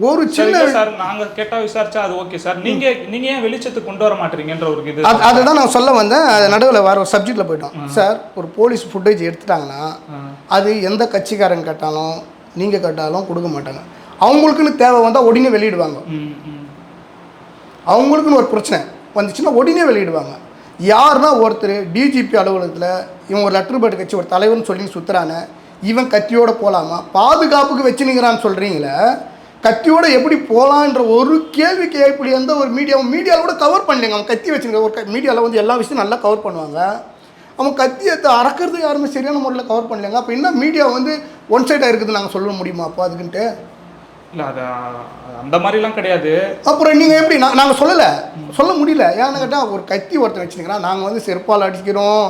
ஒரு சின்ன சார் நாங்க கேட்டா விசாரிச்சா அது ஓகே சார். நீங்க நீங்க ஏன் வெளிச்சத்துக்கு கொண்டு வர மாட்டீங்கன்ற ஒரு இது அது அதுதான் நான் சொல்ல வந்தேன். அது நடுவில் வேறு ஒரு சப்ஜெக்டில் போயிட்டோம். சார் ஒரு போலீஸ் ஃபுட்டேஜ் எடுத்துட்டாங்கன்னா. அது எந்த கட்சிக்காரன் கேட்டாலும் நீங்கள் கேட்டாலும் கொடுக்க மாட்டாங்க. அவங்களுக்குன்னு தேவை வந்தால் உடனே வெளியிடுவாங்க. அவங்களுக்குன்னு ஒரு பிரச்சனை வந்துச்சுன்னா உடனே வெளியிடுவாங்க. யாருன்னா ஒருத்தர் டிஜிபி அலுவலகத்தில் இவன் ஒரு லெட்டர் பேர்டு கட்சி ஒரு தலைவர்னு சொல்லி சுற்றுறானே இவன் கத்தியோட போகலாமா பாதுகாப்புக்கு வச்சுனுங்கிறான்னு சொல்கிறீங்களே கத்தியோட எப்படி போகலான்ற ஒரு கேள்வி கேட்கக்கூடிய எந்த ஒரு மீடியாவும் மீடியாவில் கூட கவர் பண்ணலைங்க. அவன் கத்தி வச்சுருக்க ஒரு மீடியாவில் வந்து எல்லா விஷயத்தையும் நல்லா கவர் பண்ணுவாங்க. அவன் கத்தியை அறக்கிறது யாருமே சரியான முறையில் கவர் பண்ணலைங்க. அப்போ என்ன மீடியா வந்து ஒன் சைடாக இருக்குது நாங்கள் சொல்ல முடியுமா அப்போ அதுக்குன்ட்டு? இல்லை அது அந்த மாதிரிலாம் கிடையாது. அப்புறம் நீங்கள் எப்படி நான் நாங்கள் சொல்லலை. சொல்ல முடியல. ஏன்னு கேட்டால் ஒரு கத்தி ஒருத்தன் வச்சுருக்கிறா நாங்கள் வந்து செருப்பால் அடிக்கிறோம்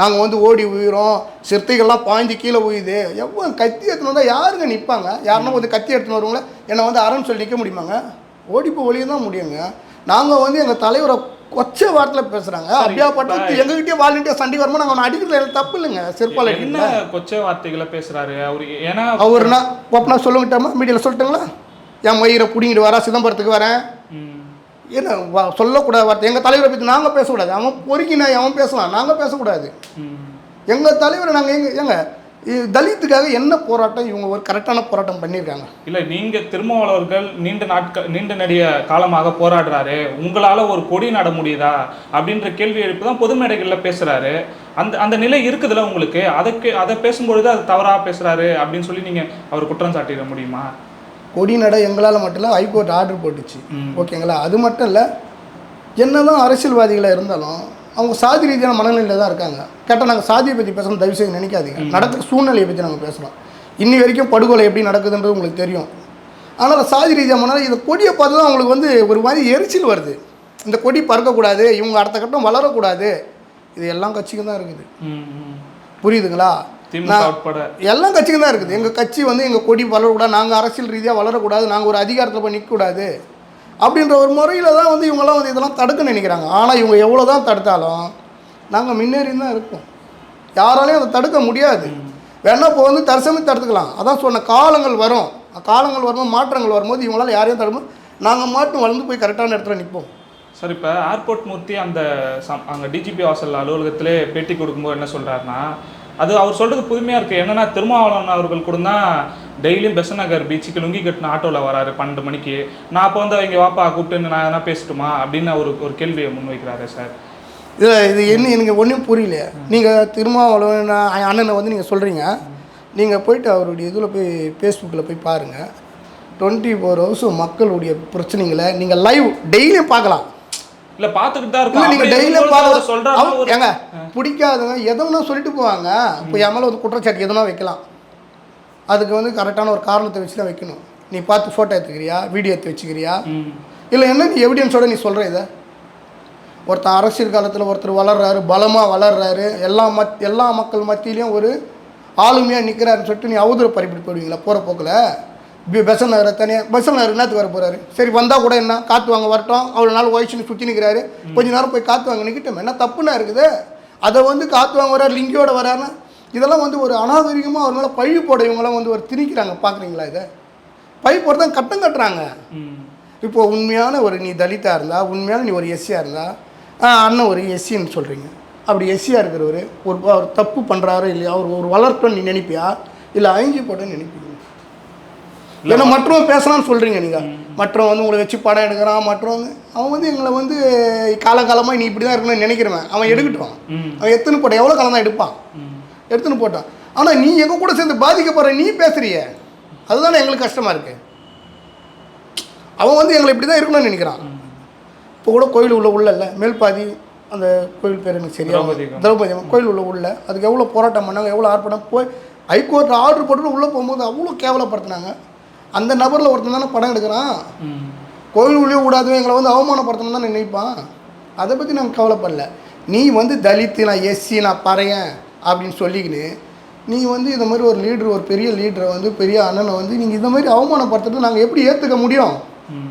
நாங்கள் வந்து ஓடி உயிரோம். சிறுத்தைகள்லாம் பாய்ந்து கீழே உயுது. எவ்வளோ கத்தி எடுத்துன்னு வந்தால் யாருங்க நிற்பாங்க யாருன்னா வந்து கத்தி எடுத்துன்னு வருவாங்களே? என்னை வந்து அறன்னு சொல்லி நிற்க முடியுமாங்க? ஓடி வழியும் தான் முடியுங்க. நாங்கள் வந்து எங்கள் தலைவரை கொச்ச வார்த்தையில் பேசுகிறாங்க அப்படியா பட்டு எங்ககிட்டயே வாலண்டியர் சண்டை வரும்போது நாங்கள் அடிக்கிறதுல தப்பு இல்லைங்க. செருப்பால் என்ன கொச்சை வார்த்தைகளை பேசுறாரு? அவரு ஏன்னா அவர்னா ஒப்பனா சொல்லுங்கிட்டாமா? மீடியாவில் சொல்லிட்டுங்களா? என் மயிரை பிடிங்கிட்டு வரா சிதம்பரத்துக்கு வரேன். என்ன சொல்லக்கூடாத வார்த்தை. எங்கள் தலைவரை பற்றி நாங்கள் பேசக்கூடாது. அவன் பொறுக்கினா அவன் பேசலாம். நாங்கள் பேசக்கூடாது. எங்கள் தலைவரை நாங்கள் எங்க ஏங்க இ- தலித்துக்காக என்ன போராட்டம்? இவங்க ஒரு கரெக்டான போராட்டம் பண்ணியிருக்காங்க. இல்ல நீங்க திருமாவளவர்கள் நீண்ட நாட்கள் நீண்ட நெடிய காலமாக போராடுறாரு. உங்களால ஒரு கொடி நட முடியுதா? அப்படின்ற கேள்வி எழுப்பி தான் பொது மேடைகள்ல பேசுறாரு. அந்த அந்த நிலை இருக்குதுல்ல உங்களுக்கு? அதுக்கு அதை பேசும்பொழுது அது தவறா பேசுறாரு அப்படின்னு சொல்லி நீங்க அவர் குற்றம் சாட்டிட முடியுமா? கொடி நட எங்களால் மட்டும் இல்லை ஹைகோர்ட் ஆர்டர் போட்டுச்சு. ஓகேங்களா? அது மட்டும் இல்லை என்னதான் அரசியல்வாதிகளாக இருந்தாலும் அவங்க சாதி ரீதியான மனநிலையில் தான் இருக்காங்க. கேட்டால் நாங்கள் சாதியை பற்றி பேசணும் தயவு செய்து நினைக்காதீங்க நடக்கிற சூழ்நிலையை பற்றி நாங்கள் பேசுகிறோம் இன்னி வரைக்கும் படுகொலை எப்படி நடக்குதுன்றது உங்களுக்கு தெரியும். ஆனால் சாதி ரீதியாக மனநிலை இந்த கொடியை பார்த்து தான் அவங்களுக்கு வந்து ஒரு மாதிரி எரிச்சல் வருது. இந்த கொடி பறக்கக்கூடாது இவங்க அடுத்த கட்டம் வளரக்கூடாது. இது எல்லா கட்சிக்கும் தான் இருக்குது. புரியுதுங்களா? எல்லா கட்சிக்கும் தான் இருக்குது. எங்கள் கட்சி வந்து எங்கள் கொடி வளரக்கூடாது நாங்கள் அரசியல் ரீதியாக வளரக்கூடாது நாங்கள் ஒரு அதிகாரத்தில் போய் நிற்கக்கூடாது அப்படின்ற ஒரு முறையில் தான் வந்து இவங்கெல்லாம் வந்து இதெல்லாம் தடுக்க நினைக்கிறாங்க. ஆனால் இவங்க எவ்வளோ தான் தடுத்தாலும் நாங்கள் முன்னேறி தான் இருக்கோம். யாராலையும் அதை தடுக்க முடியாது. வேணா இப்போ வந்து தற்சமயம் தடுத்துக்கலாம். அதான் சொன்ன காலங்கள் வரும். காலங்கள் வரும்போது மாற்றங்கள் வரும்போது இவங்களால் யாரையும் தடுக்கும் நாங்கள் மாட்டும் வளர்ந்து போய் கரெக்டான இடத்துல நிற்போம் சார் இப்போ ஏர்போர்ட் மூர்த்தி அந்த சம் அங்கே டிஜிபி வாசல் அலுவலகத்திலே பேட்டி கொடுக்கும்போது என்ன சொல்கிறாருன்னா அது அவர் சொல்கிறது புதுமையாக இருக்குது என்னென்னா திருமாவளவன் அவர்கள் கூட தான் டெய்லியும் பெசன் நகர் பீச்சுக்கு லுங்கி கட்டின ஆட்டோவில் வராரு பன்னெண்டு மணிக்கு. நான் அப்போ வந்து அவங்க வாப்பா கூப்பிட்டு நான் எதனா பேசட்டுமா அப்படின்னு ஒரு ஒரு கேள்வியை முன்வைக்கிறாரு சார். இது இது என்ன எனக்கு ஒன்றும் புரியல. நீங்கள் திருமாவளவன் அண்ணனை வந்து நீங்கள் சொல்கிறீங்க நீங்கள் போயிட்டு அவருடைய இதில் போய் ஃபேஸ்புக்கில் போய் பாருங்கள் டுவெண்ட்டி ஃபோர் ஹவர்ஸும் மக்களுடைய பிரச்சனைகளை நீங்கள் லைவ் டெய்லியும் பார்க்கலாம். இல்லை பார்த்துக்கிட்டு தான் இல்லை இருக்கோம் நீங்கள் டெய்லியும் பார்க்கலாம். ஒரு ஏங்க பிடிக்காதவங்க எதனா சொல்லிட்டு போவாங்க. இப்போ என் மேலே வந்து குற்றச்சாட்டு எதனா வைக்கலாம். அதுக்கு வந்து கரெக்டான ஒரு காரணத்தை வச்சு தான் வைக்கணும். நீ பார்த்து ஃபோட்டோ எடுத்துக்கிறியா? வீடியோ எடுத்து வச்சுக்கிறியா? இல்லை என்ன நீ எவிடன்ஸோட நீ சொல்கிற இதை? ஒருத்தன் அரசியல் காலத்தில் ஒருத்தர் வளர்றாரு பலமாக வளர்றாரு எல்லா மத் எல்லா மக்கள் மத்தியிலையும் ஒரு ஆளுமையாக நிற்கிறாருன்னு சொல்லிட்டு நீ அவதூற பறிப்பிட்டு போயிடுவீங்களா போகிற போக்கில்? பெசன் நகரை தனியாக பெசன் நகர் என்னத்துக்கு வர போகிறாரு சரி வந்தால் கூட என்ன? காற்று வாங்க வரட்டும். அவ்வளோ நாள் வயசுன்னு சுற்றி நிற்கிறாரு கொஞ்ச நேரம் போய் காற்று வாங்க நிற்கட்டும் என்ன தப்புனா இருக்குது? அதை வந்து காற்று வாங்க வர்றாரு லிங்கியோட வராருன்னா இதெல்லாம் வந்து ஒரு அநாகரிகமாக அவர் மேலே பழி போட இவங்கெல்லாம் வந்து ஒரு திணிக்கிறாங்க. பார்க்குறீங்களா இதை? பழி போடுறதான் கட்டம் கட்டுறாங்க. ம். இப்போ உண்மையான ஒரு நீ தலித்தா இருந்தா உண்மையான நீ ஒரு எஸ்சியாக இருந்தா அண்ணன் ஒரு எஸ்சின்னு சொல்கிறீங்க அப்படி எஸ்சியாக இருக்கிறவர் ஒரு அவர் தப்பு பண்ணுறாரோ இல்லையா அவர் ஒரு வளர்ப்புன்னு நீ நினைப்பியா? இல்லை அழிஞ்சு போட்டேன்னு நினைப்பீங்க ஏன்னா மற்றவன் பேசலாம்னு சொல்கிறீங்க நீங்கள் மற்றவன் வந்து உங்களை வச்சு படம் எடுக்கிறான் மற்றவங்க அவன் வந்து எங்களை வந்து காலகாலமாக நீ இப்படி தான் இருக்கணும்னு நினைக்கிறவன். அவன் எடுக்கட்டும். அவன் எத்தனை போட்டான் எவ்வளோ காலம் தான் எடுப்பான் எடுத்துன்னு போட்டான் ஆனால் நீ எங்கள் கூட சேர்ந்து பாதிக்கப்படுற நீ பேசுறிய. அதுதானே எங்களுக்கு கஷ்டமாக இருக்கு. அவன் வந்து எங்களை இப்படி தான் இருக்கணும்னு நினைக்கிறான். இப்போ கூட கோயில் உள்ள உள்ள இல்லை. மேல்பாதி அந்த கோயில் பேர் எனக்கு சரியா திரௌபதி கோயில் உள்ள உள்ள. அதுக்கு எவ்வளோ போராட்டம் பண்ணாங்க எவ்வளோ ஆர்ப்பாட்டம். போய் ஹைகோர்ட் ஆர்டர் போட்டு உள்ளே போகும்போது அவ்வளோ கேவலப்படுத்தினாங்க. அந்த நபரில் ஒருத்தன் தானே படம் எடுக்கிறான். கோயில் உள்ளே விடாதவன் எங்களை வந்து அவமானப்படுத்தணும் தான் நினைப்பான். அதை பற்றி நாங்கள் கவலைப்படல. நீ வந்து தலித்து நான் எஸ்சி நான் பறையன். அப்படின்னு சொல்லிக்கின்னு நீ வந்து இந்த மாதிரி ஒரு லீடர் ஒரு பெரிய லீடரை வந்து பெரிய அண்ணனை வந்து நீங்கள் இந்த மாதிரி அவமானப்படுத்துறது நாங்கள் எப்படி ஏற்றுக்க முடியும்? ம்.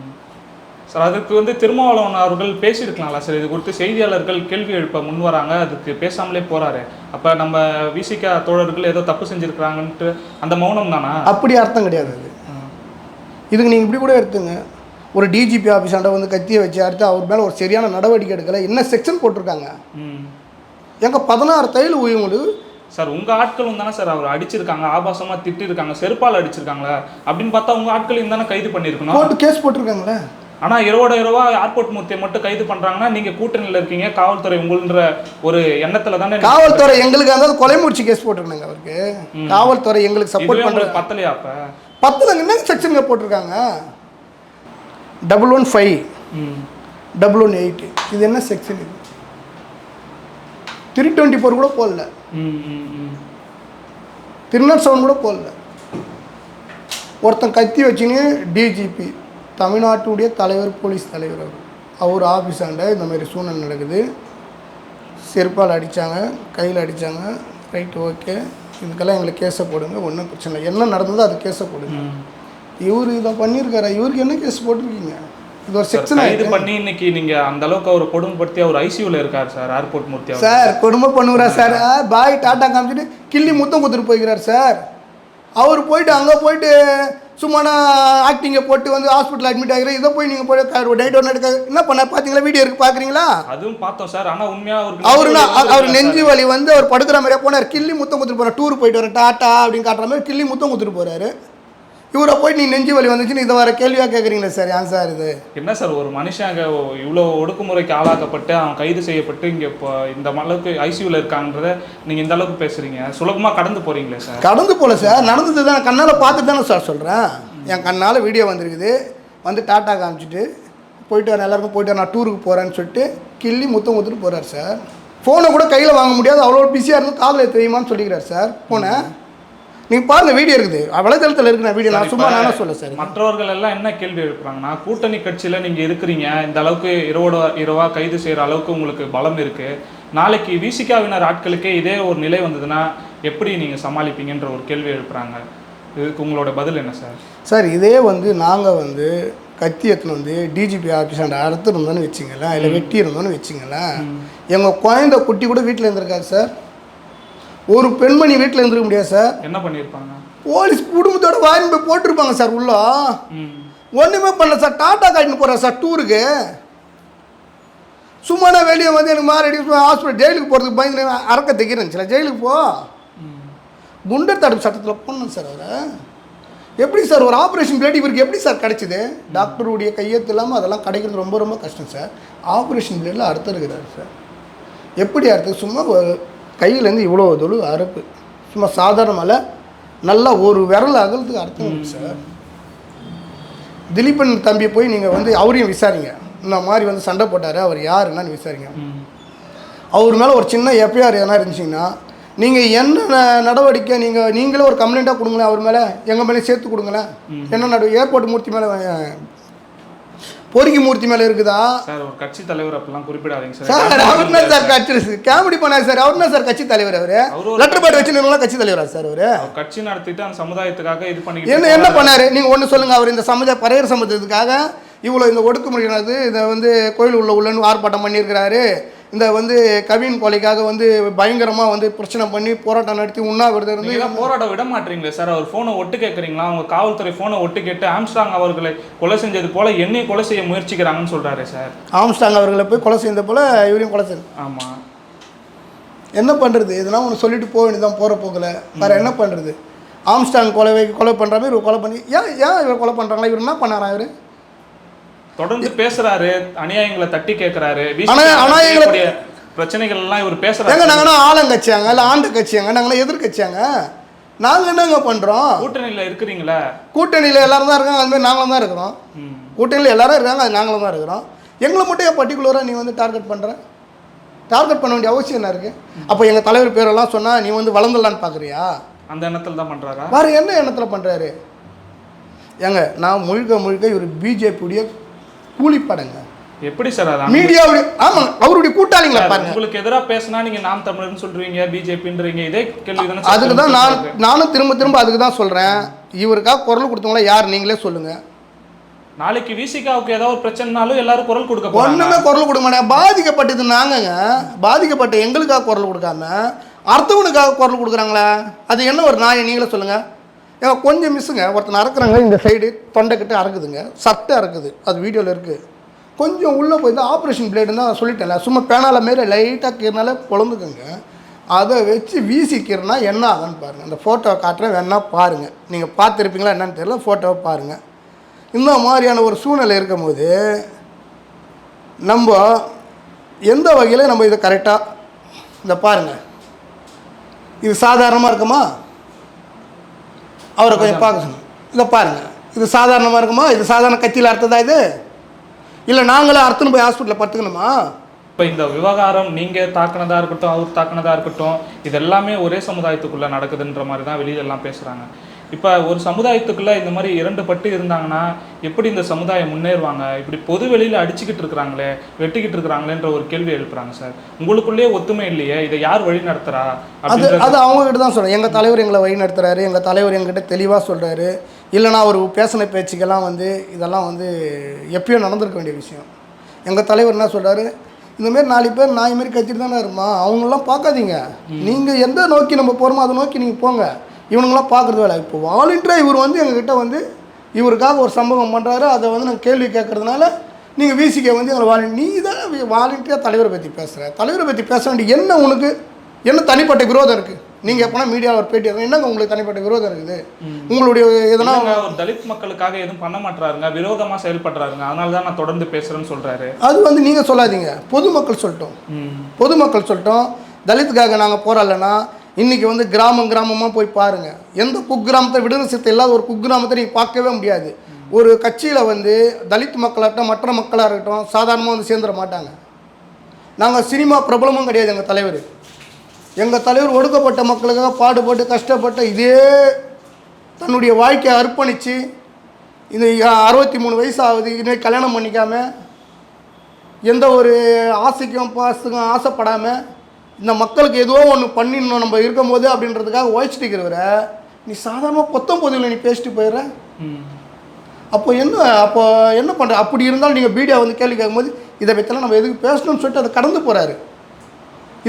சார் அதுக்கு வந்து திருமாவளவன் அவர்கள் பேசியிருக்கலாம்ல சார். இது குறித்து செய்தியாளர்கள் கேள்வி எழுப்ப முன் வராங்க. அதுக்கு பேசாமலே போறாரு. அப்ப நம்ம விசிகா தோழர்கள் ஏதோ தப்பு செஞ்சிருக்கிறாங்கன்ட்டு அந்த மௌனம் தானா? அப்படி அர்த்தம் கிடையாது அது. இதுக்கு நீங்கள் இப்படி கூட எடுத்துங்க. ஒரு டிஜிபி ஆஃபீஸாண்ட வந்து கத்தியை வச்சு அடுத்து அவர் மேலே ஒரு சரியான நடவடிக்கை எடுக்கலை. என்ன செக்ஷன் போட்டிருக்காங்க? ம் எங்கள் பதினாறு தையல் உயிர்களுக்கு சார் உங்க ஆட்களும் தானே சார் அவர் அடிச்சிருக்காங்க ஆபாசமா திட்டிருக்காங்க செருப்பால் அடிச்சிருக்காங்களா? அப்படின்னு பார்த்தா உங்க ஆட்களையும் தானே கைது பண்ணியிருக்கணும் போட்டு கேஸ் போட்டிருக்காங்களே. ஆனா இரவோட இரவா ஏர்போர்ட் மூர்த்தியை மட்டும் கைது பண்றாங்கன்னா நீங்க கூட்டணியில இருக்கீங்க காவல்துறை உங்கள்ன்ற ஒரு எண்ணத்துல தானே காவல்துறை எங்களுக்கு அந்த கொலை முடிச்சு கேஸ் போட்டிருக்காங்க அவருக்கு. காவல்துறை எங்களுக்கு சப்போர்ட் இதுவே பண்ணுற உங்களுக்கு பத்தலையா அப்ப? பத்தில் என்ன செக்ஷனுங்க போட்டிருக்காங்க? Double one five double one eight இது என்ன செக்ஷன் இது? த்ரீ டுவெண்ட்டி ஃபோர் கூட போடல. திருநாட் செவன் கூட போடல. ஒருத்தன் கத்தி வச்சுன்னு டிஜிபி தமிழ்நாட்டுடைய தலைவர் போலீஸ் தலைவர் அவர். அவர் ஆஃபீஸாண்ட இந்த மாதிரி சூழ்நிலை நடக்குது. செருப்பால் அடித்தாங்க கையில் அடித்தாங்க ரைட் ஓகே இதுக்கெல்லாம் எங்களுக்கு கேஸை போடுங்க ஒன்றும் பிரச்சனை இல்லை. என்ன நடந்ததோ அது கேஸை போடுங்க. இவர் இதை பண்ணியிருக்காரு? இவருக்கு என்ன கேஸ் போட்டிருக்கீங்க? இது ஒரு செக்ஷன் கைது பண்ணி இன்னைக்கு நீங்க அந்த அளவுக்கு அவர் கொடுமைப்படுத்தி அவர் ஐசியூல இருக்கார் சார் ஏர்போர்ட் மூர்த்தி அவர்? சார் கொடுமை பண்ணுறா சார்? பாய் டாட்டா காமிச்சிட்டு கிள்ளி முத்தம் கொடுத்துட்டு போய்க்கிறார் சார். அவர் போயிட்டு அங்கே போயிட்டு சும்மான ஆக்டிங்கை போட்டு வந்து ஹாஸ்பிட்டல் அட்மிட் ஆகிற இதை போய் நீங்கள் போய் நைட் ஒன்று எடுக்க என்ன பண்ண பார்த்தீங்களா வீடியோ இருக்கு பார்க்குறீங்களா அதுவும் பார்த்தோம் சார் ஆனா உண்மையா அவருக்கு அவருனா நெஞ்சு வலி அவர் வந்து நெஞ்சு வலி வந்து அவர் படுக்கிற மாதிரியே போனார். கிள்ளி முத்தம் கொடுத்துட்டு போகிறார் டூர் போயிட்டு வரேன் டாட்டா அப்படின்னு காட்டுற மாதிரி கிள்ளி முத்தம் கொடுத்துட்டு போகிறாரு இவரை போய் நீ நெஞ்சு வலி வந்துச்சுன்னு இதை வர கேள்வியாக கேட்குறீங்களே சார்? ஏன் சார் இது? என்ன சார் ஒரு மனுஷன் அங்க இவ்வளோ ஒடுக்குமுறைக்கு ஆளாக்கப்பட்டு அவன் கைது செய்யப்பட்டு இங்க இப்போ இந்த அளவுக்கு ஐசியூல இருக்கான்றத நீங்க இந்த அளவுக்கு பேசுறீங்க. சுலபமா கடந்து போறீங்களே சார்? கடந்து போல சார். நடந்தது தான். கண்ணால் பார்த்துட்டு தானே சார் சொல்கிறேன் என் கண்ணால் வீடியோ வந்திருக்குது. வந்து டாட்டா காமிச்சிட்டு போயிட்டு வரேன் எல்லாருக்கும் போயிட்டு நான் டூருக்கு போகிறேன்னு சொல்லிட்டு கிள்ளி முத்தம் கொடுத்துட்டு போகிறார் சார். ஃபோனை கூட கையில் வாங்க முடியாது. அவ்வளோ பிஸியாக இருந்து காதில் தெரியுமான்னு சொல்லிக்கிறார் சார். ஃபோனை நீங்கள் பாருங்கள் வீடியோ இருக்குது. வலைதளத்தில் இருக்கு நான் வீடியோ நான் சும்மா நானே சொல்ல சார். மற்றவர்கள் எல்லாம் என்ன கேள்வி எழுப்புறாங்கன்னா கூட்டணி கட்சியில நீங்க இருக்கிறீங்க இந்த அளவுக்கு இரவோட இரவா கைது செய்யற அளவுக்கு உங்களுக்கு பலம் இருக்கு. நாளைக்கு விசிகாவினர் ஆட்களுக்கே இதே ஒரு நிலை வந்ததுன்னா எப்படி நீங்க சமாளிப்பீங்கன்ற ஒரு கேள்வி எழுப்புறாங்க. இதுக்கு உங்களோட பதில் என்ன சார்? சார் இதே வந்து நாங்கள் வந்து கத்தி எடுத்துன்னு வந்து டிஜிபி ஆஃபீஸாண்ட அறுத்து இருந்தோன்னு வச்சுங்களேன் இல்லை வெட்டி இருந்தோன்னு வச்சுங்களேன். எங்கள் குழந்தை குட்டி கூட வீட்டில் இருந்திருக்காரு சார். ஒரு பெண்மணி வீட்டில் இருந்திருக்க முடியாது சார் என்ன பண்ணியிருப்பாங்க போலீஸ் குடும்பத்தோட வாங்கி போய் போட்டிருப்பாங்க சார் உள்ள. ஒன்றுமே பண்ணல சார் டாட்டா காட்டின்னு போகிறேன் சார் டூருக்கு. சும்மா நான் வெளியே வந்து எனக்கு மாறடி ஹாஸ்பிட்டல் ஜெயிலுக்கு போகிறதுக்கு பயந்து அறக்க தைக்கிறேன் சார் ஜெயிலுக்கு போ. குண்டர் தடுப்பு சட்டத்தில் போடணும் சார் அவரை. எப்படி சார் ஒரு ஆப்ரேஷன் பிளேட் இவருக்கு எப்படி சார் கிடைச்சிது? டாக்டருடைய கையெழுத்து இல்லாமல் அதெல்லாம் கிடைக்கிறது ரொம்ப ரொம்ப கஷ்டம் சார் ஆப்ரேஷன் பிளேடில் அறுத்துருக்கிறாரு சார் எப்படி அறுத்து சும்மா கையிலேருந்து இவ்வளோ தொழு அறுப்பு. சும்மா சாதாரணமால நல்லா ஒரு விரல் அகலத்துக்கு அறுத்துங்க சார். திலீபன் தம்பியை போய் நீங்கள் வந்து அவரையும் விசாரிங்க. இந்த மாதிரி வந்து சண்டை போட்டார் அவர் யாருன்னு விசாரிங்க. அவர் மேலே ஒரு சின்ன எஃப்ஐஆர் எதனா இருந்துச்சிங்கன்னா நீங்கள் என்ன நடவடிக்கை நீங்கள் நீங்களே ஒரு கம்ப்ளைண்ட்டாக கொடுங்களேன் அவர் மேலே எங்கள் மேலே சேர்த்து கொடுங்களேன். என்ன நடு ஏர்போர்ட் மூர்த்தி மேலே பொறுக்கி மூர்த்தி மேலே இருக்குதா? சார் ஒரு கட்சி தலைவர் அப்படிலாம் குறிப்பிடாதீங்க சார். அவர் என்ன சார் கட்சி காமெடி பண்ணாரு சார். அவர் என்ன சார் கட்சி தலைவர் அவரு. லெட்டர் பேட் வச்சு கட்சி தலைவரா சார் அவரு? கட்சி நடத்திட்டு அந்த சமுதாயத்துக்காக இது பண்ணிக்கிட்டு என்ன என்ன பண்ணாரு? நீங்க ஒண்ணு சொல்லுங்க. அவர் இந்த சமுதாய பறையர் சமுதாயத்துக்காக இவ்வளோ இந்த ஒடுக்குமுறையினது இதை வந்து கோயில் உள்ள உள்ளன்னு ஆர்ப்பாட்டம் பண்ணியிருக்கிறாரு. இந்த வந்து கவின் கொலைக்காக வந்து பயங்கரமா வந்து பிரச்சனை பண்ணி போராட்டம் நடத்தி உண்ணாவிரதம் இருந்து நீங்க போராட விட மாட்டீங்களே சார்? அவர் போனை ஒட்டு கேட்குறீங்களா? அவங்க காவல்துறை போனை ஒட்டு கேட்டு ஆம்ஸ்டாங் அவர்களை கொலை செஞ்சது போல என்னையும் கொலை செய்ய முயற்சிக்கிறாங்கன்னு சொல்றாரு சார். ஆம்ஸ்டாங் அவர்களை போய் கொலை செய்த போல இவரையும் கொலை செய்து ஆமா. என்ன பண்ணுறது இதெல்லாம் ஒன்று சொல்லிட்டு போக வேண்டியதான் போகிற போக்கில். வேறு என்ன பண்ணுறது ஆம்ஸ்டாங் கொலை கொலை பண்ணுற மாதிரி இவர் கொலை பண்ணி ஏன் ஏன் இவர் கொலை பண்ணுறாங்களா இவர் என்ன பண்ணாரா இவர்? தொடர்ந்து பேசுறாரு அநியாயங்களை தட்டி கேட்கிறாரு அநியாயங்களை- பிரச்சனைகள் எல்லாம் இவர் பேசுறாரு. நாங்கன்னா ஆளுங்கட்சியாங்க இல்லை ஆண்டு கட்சியாங்க நாங்களாம் எதிர்கட்சியாங்க? நாங்கள் என்னங்க பண்ணுறோம் கூட்டணியில இருக்கிறீங்களா? கூட்டணியில் எல்லாரும் தான் இருக்காங்க அதுமாதிரி நாங்களும் தான் இருக்கிறோம். கூட்டணியில் எல்லாரும் இருக்காங்க அது நாங்களும் தான் இருக்கிறோம். எங்களை மட்டும் ஏன் பர்டிகுலராக நீ வந்து டார்கெட் பண்ணுற டார்கெட் பண்ண வேண்டிய அவசியம் என்ன இருக்குது அப்போ எங்கள் தலைவர் பேரெல்லாம் சொன்னால் நீ வந்து வளர்ந்துடலான்னு பார்க்குறியா அந்த எண்ணத்துல தான் பண்றாரா? வேறு என்ன எண்ணத்தில் பண்ணுறாரு ஏங்க நான் முழுக்க முழுக்க இவர் பிஜேபியுடைய கூலிப்படங்க. எப்படி சார் அது மீடியாவுடைய ஆமாங்க அவருடைய கூட்டாளிங்களா சார், பாருங்க. உங்களுக்கு எதிரா பேசினா நீங்க நாம் தமிழர்னு சொல்றீங்க பிஜேபின்றீங்க இதே கேள்வி தானே அதுக்கு தான் நான். நானும் திரும்ப திரும்ப அதுக்கு தான் சொல்கிறேன் இவருக்காக குரல் கொடுத்தவங்கள யார் நீங்களே சொல்லுங்கள் நாளைக்கு விசிகாவுக்கு ஏதாவது ஒரு பிரச்சனைனாலும் எல்லாரும் குரல் கொடுக்க ஒன்றுமே குரல் கொடுக்க மாட்டேன் பாதிக்கப்பட்டது நாங்கங்க. பாதிக்கப்பட்ட எங்களுக்காக குரல் கொடுக்காம அடுத்தவனுக்காக குரல் கொடுக்குறாங்களா. அது என்ன ஒரு நாயை? நீங்களே சொல்லுங்கள் ஏங்க கொஞ்சம் மிஸ்ஸுங்க. ஒருத்தன் அறக்குறாங்க இந்த சைடு தொண்டைக்கிட்ட அறக்குதுங்க. சட்டை அறக்குது. அது வீடியோவில் இருக்குது கொஞ்சம் உள்ளே போய் தான் ஆப்ரேஷன் பிளேடுன்னு தான் சொல்லிட்டேன்ல. சும்மா பேனால மாரி லைட்டாக கீறினால பொழந்துக்குங்க. அதை வச்சு வீசிக்கிறனா என்ன ஆகும்னு பாருங்கள் அந்த ஃபோட்டோவை காட்டுறேன் வேணால் பாருங்கள் நீங்கள் பார்த்துருப்பீங்களா என்னன்னு தெரியல. ஃபோட்டோவை பாருங்கள் இந்த மாதிரியான ஒரு சூழ்நிலை இருக்கும்போது நம்ம எந்த வகையில் நம்ம இதை கரெக்டாக இந்த பாருங்கள் இது சாதாரணமாக இருக்குமா? அவரை கொஞ்சம் பார்க்க சொல்லுங்க இதை பாருங்க. இது சாதாரணமாக இருக்குமா? இது சாதாரண கத்தியில் அறுத்ததா இது? இல்லை நாங்களே அறுத்துன்னு போய் ஹாஸ்பிட்டலில் படுத்துக்கணுமா? இப்போ இந்த விவகாரம் நீங்க தாக்குனதா இருக்கட்டும் அவர் தாக்குனதா இருக்கட்டும் இது எல்லாமே ஒரே சமுதாயத்துக்குள்ள நடக்குதுன்ற மாதிரி தான் வெளியில எல்லாம் பேசுறாங்க. இப்போ ஒரு சமுதாயத்துக்குள்ள இந்த மாதிரி இரண்டு பட்டு இருந்தாங்கன்னா எப்படி இந்த சமுதாயம் முன்னேறுவாங்க? இப்படி பொது வெளியில அடிச்சுக்கிட்டு இருக்கிறாங்களே வெட்டிக்கிட்டு இருக்கிறாங்களேன்ற ஒரு கேள்வி எழுப்புறாங்க சார். உங்களுக்குள்ளேயே ஒத்துமை இல்லையே இதை யார் வழி நடத்துறா? அது அது அவங்ககிட்ட தான் சொல்கிறேன் எங்கள் தலைவர் எங்களை வழி நடத்துறாரு எங்கள் தலைவர் எங்ககிட்ட தெளிவாக சொல்கிறாரு இல்லைனா அவர் பேசின பேச்சுக்கெல்லாம் வந்து இதெல்லாம் வந்து எப்பயோ நடந்திருக்க வேண்டிய விஷயம். எங்கள் தலைவர் என்ன சொல்கிறாரு இந்தமாரி நாலு பேர் நாய் மாரி கத்திட்டு தானே இருமா அவங்களெலாம் பார்க்காதீங்க. நீங்கள் எந்த நோக்கி நம்ம போகிறோமோ அதை நோக்கி நீங்கள் போங்க. இவனுங்களாம் பார்க்குறது வேலை. இப்போ வாலண்டியராக இவர் வந்து எங்ககிட்ட வந்து இவருக்காக ஒரு சம்பவம் பண்ணுறாரு அதை வந்து நாங்கள் கேள்வி கேட்கறதுனால நீங்கள் விசிக்க வந்து எங்களை வாலி நீ தான் வாலண்டியராக தலைவரை பற்றி பேசுகிற தலைவரை பற்றி பேச வேண்டிய என்ன உனக்கு? என்ன தனிப்பட்ட விரோதம் இருக்குது நீங்கள் எப்போனா மீடியாவில் ஒரு பேட்டி. என்னங்க உங்களுக்கு தனிப்பட்ட விரோதம் இருக்குது? உங்களுடைய எதனா தலித் மக்களுக்காக எதுவும் பண்ண மாட்டாருங்க விரோதமா செயல்படுறாருங்க. அதனால தான் நான் தொடர்ந்து பேசுறேன்னு சொல்றாரு. அது வந்து நீங்கள் சொல்லாதீங்க. பொதுமக்கள் சொல்லட்டும். பொதுமக்கள் சொல்லட்டும். தலித்துக்காக நாங்கள் போராடலன்னா இன்றைக்கி வந்து கிராமம் கிராமமாக போய் பாருங்கள் எந்த குக்கிராமத்தை விடுதலை சிறுத்தை இல்லாத ஒரு குக்கிராமத்தை நீங்கள் பார்க்கவே முடியாது. ஒரு கட்சியில் வந்து தலித் மக்களாகட்டும் மற்ற மக்களாக இருக்கட்டும் சாதாரணமாக வந்து சேர்ந்துட மாட்டாங்க. நாங்கள் சினிமா பிரபலமும் கிடையாது எங்கள் தலைவர். எங்கள் தலைவர் ஒடுக்கப்பட்ட மக்களுக்காக பாடுபட்டு கஷ்டப்பட்டு இதே தன்னுடைய வாழ்க்கையை அர்ப்பணித்து இந்த அறுபத்தி மூணு வயசு ஆகுது இன்னும் கல்யாணம் பண்ணிக்காம எந்த ஒரு ஆசைக்கும் பாசத்துக்கும் ஆசைப்படாமல் இந்த மக்களுக்கு ஏதோ ஒன்று பண்ணிடணும் நம்ம இருக்கும்போது அப்படின்றதுக்காக உழைச்சிட்டு இருக்கிறவரை நீ சாதாரணமாக பத்தொம்பதுல நீ பேசிட்டு போயிடுற. அப்போ என்ன அப்போ என்ன பண்ணுற அப்படி இருந்தாலும் நீங்கள் மீடியா வந்து கேள்வி கேட்கும்போது இதை பற்றிலாம் நம்ம எதுக்கு பேசணும்னு சொல்லிட்டு அதை கடந்து போகிறாரு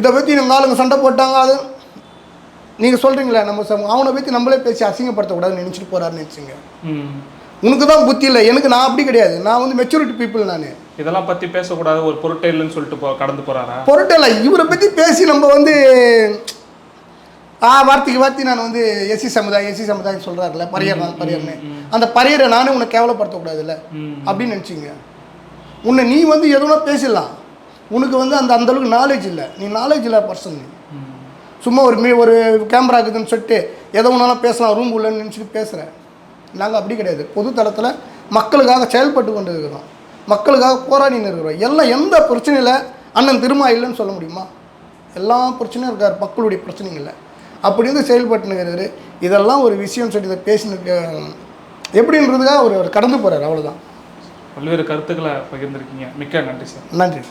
இதை பற்றி நம்ம ஆளுங்க சண்டை போட்டாங்க அது நீங்கள் சொல்கிறீங்களே நம்ம அவனை பற்றி நம்மளே பேசி அசிங்கப்படுத்தக்கூடாதுன்னு நினச்சிட்டு போகிறாருன்னு நினச்சிங்க. உனக்கு தான் புத்தி இல்லை. எனக்கு நான் அப்படி கிடையாது. நான் வந்து மெச்சூரிட்டி பீப்புள் நான். இதெல்லாம் பத்தி பேசக்கூடாது. ஒரு பொருட்டே இல்லைன்னு சொல்லிட்டு போ கடந்து போறாரா? பொருட்டல இவரை பற்றி பேசி நம்ம வந்து ஆ வார்த்தைக்கு வார்த்தை நான் வந்து எஸ்சி சமுதாயம் எஸ்சி சமுதாயம் சொல்கிறாருல பரியர் நான் பரியர்னு அந்த பரியரை நானே உன்னை கேவலப்படுத்தக்கூடாதுல்ல. அப்படின்னு நினச்சிங்க. உன்னை நீ வந்து எதுனா பேசிடலாம். உனக்கு வந்து அந்த அந்த அளவுக்கு நாலேஜ் இல்லை. நீ நாலேஜ் இல்லை பர்சன் நீ. சும்மா ஒரு மீ ஒரு கேமரா இருக்குதுன்னு சொல்லிட்டு எதை ஒன்றாலும் பேசலாம் ரூம் உள்ளன்னு நினச்சிட்டு பேசுகிறேன் நாங்கள் அப்படி கிடையாது. பொது தளத்தில் மக்களுக்காக செயல்பட்டு கொண்டு இருக்கிறோம் மக்களுக்காக போராடின்னு இருக்கிறோம். எல்லாம் எந்த பிரச்சனையில் அண்ணன் திருமா இல்லைன்னு சொல்ல முடியுமா? எல்லா பிரச்சனையும் இருக்கார். மக்களுடைய பிரச்சனைகளில் அப்படி இருந்து செயல்பட்டுன்னு இருக்கிறாரு. இதெல்லாம் ஒரு விஷயம் சொல்லி இதை பேசினு எப்படின்றதுக்காக அவர் அவர் கடந்து போகிறார் அவ்வளோதான் பல்வேறு கருத்துக்களை பகிர்ந்திருக்கீங்க. மிக்க நன்றி சார். நன்றி.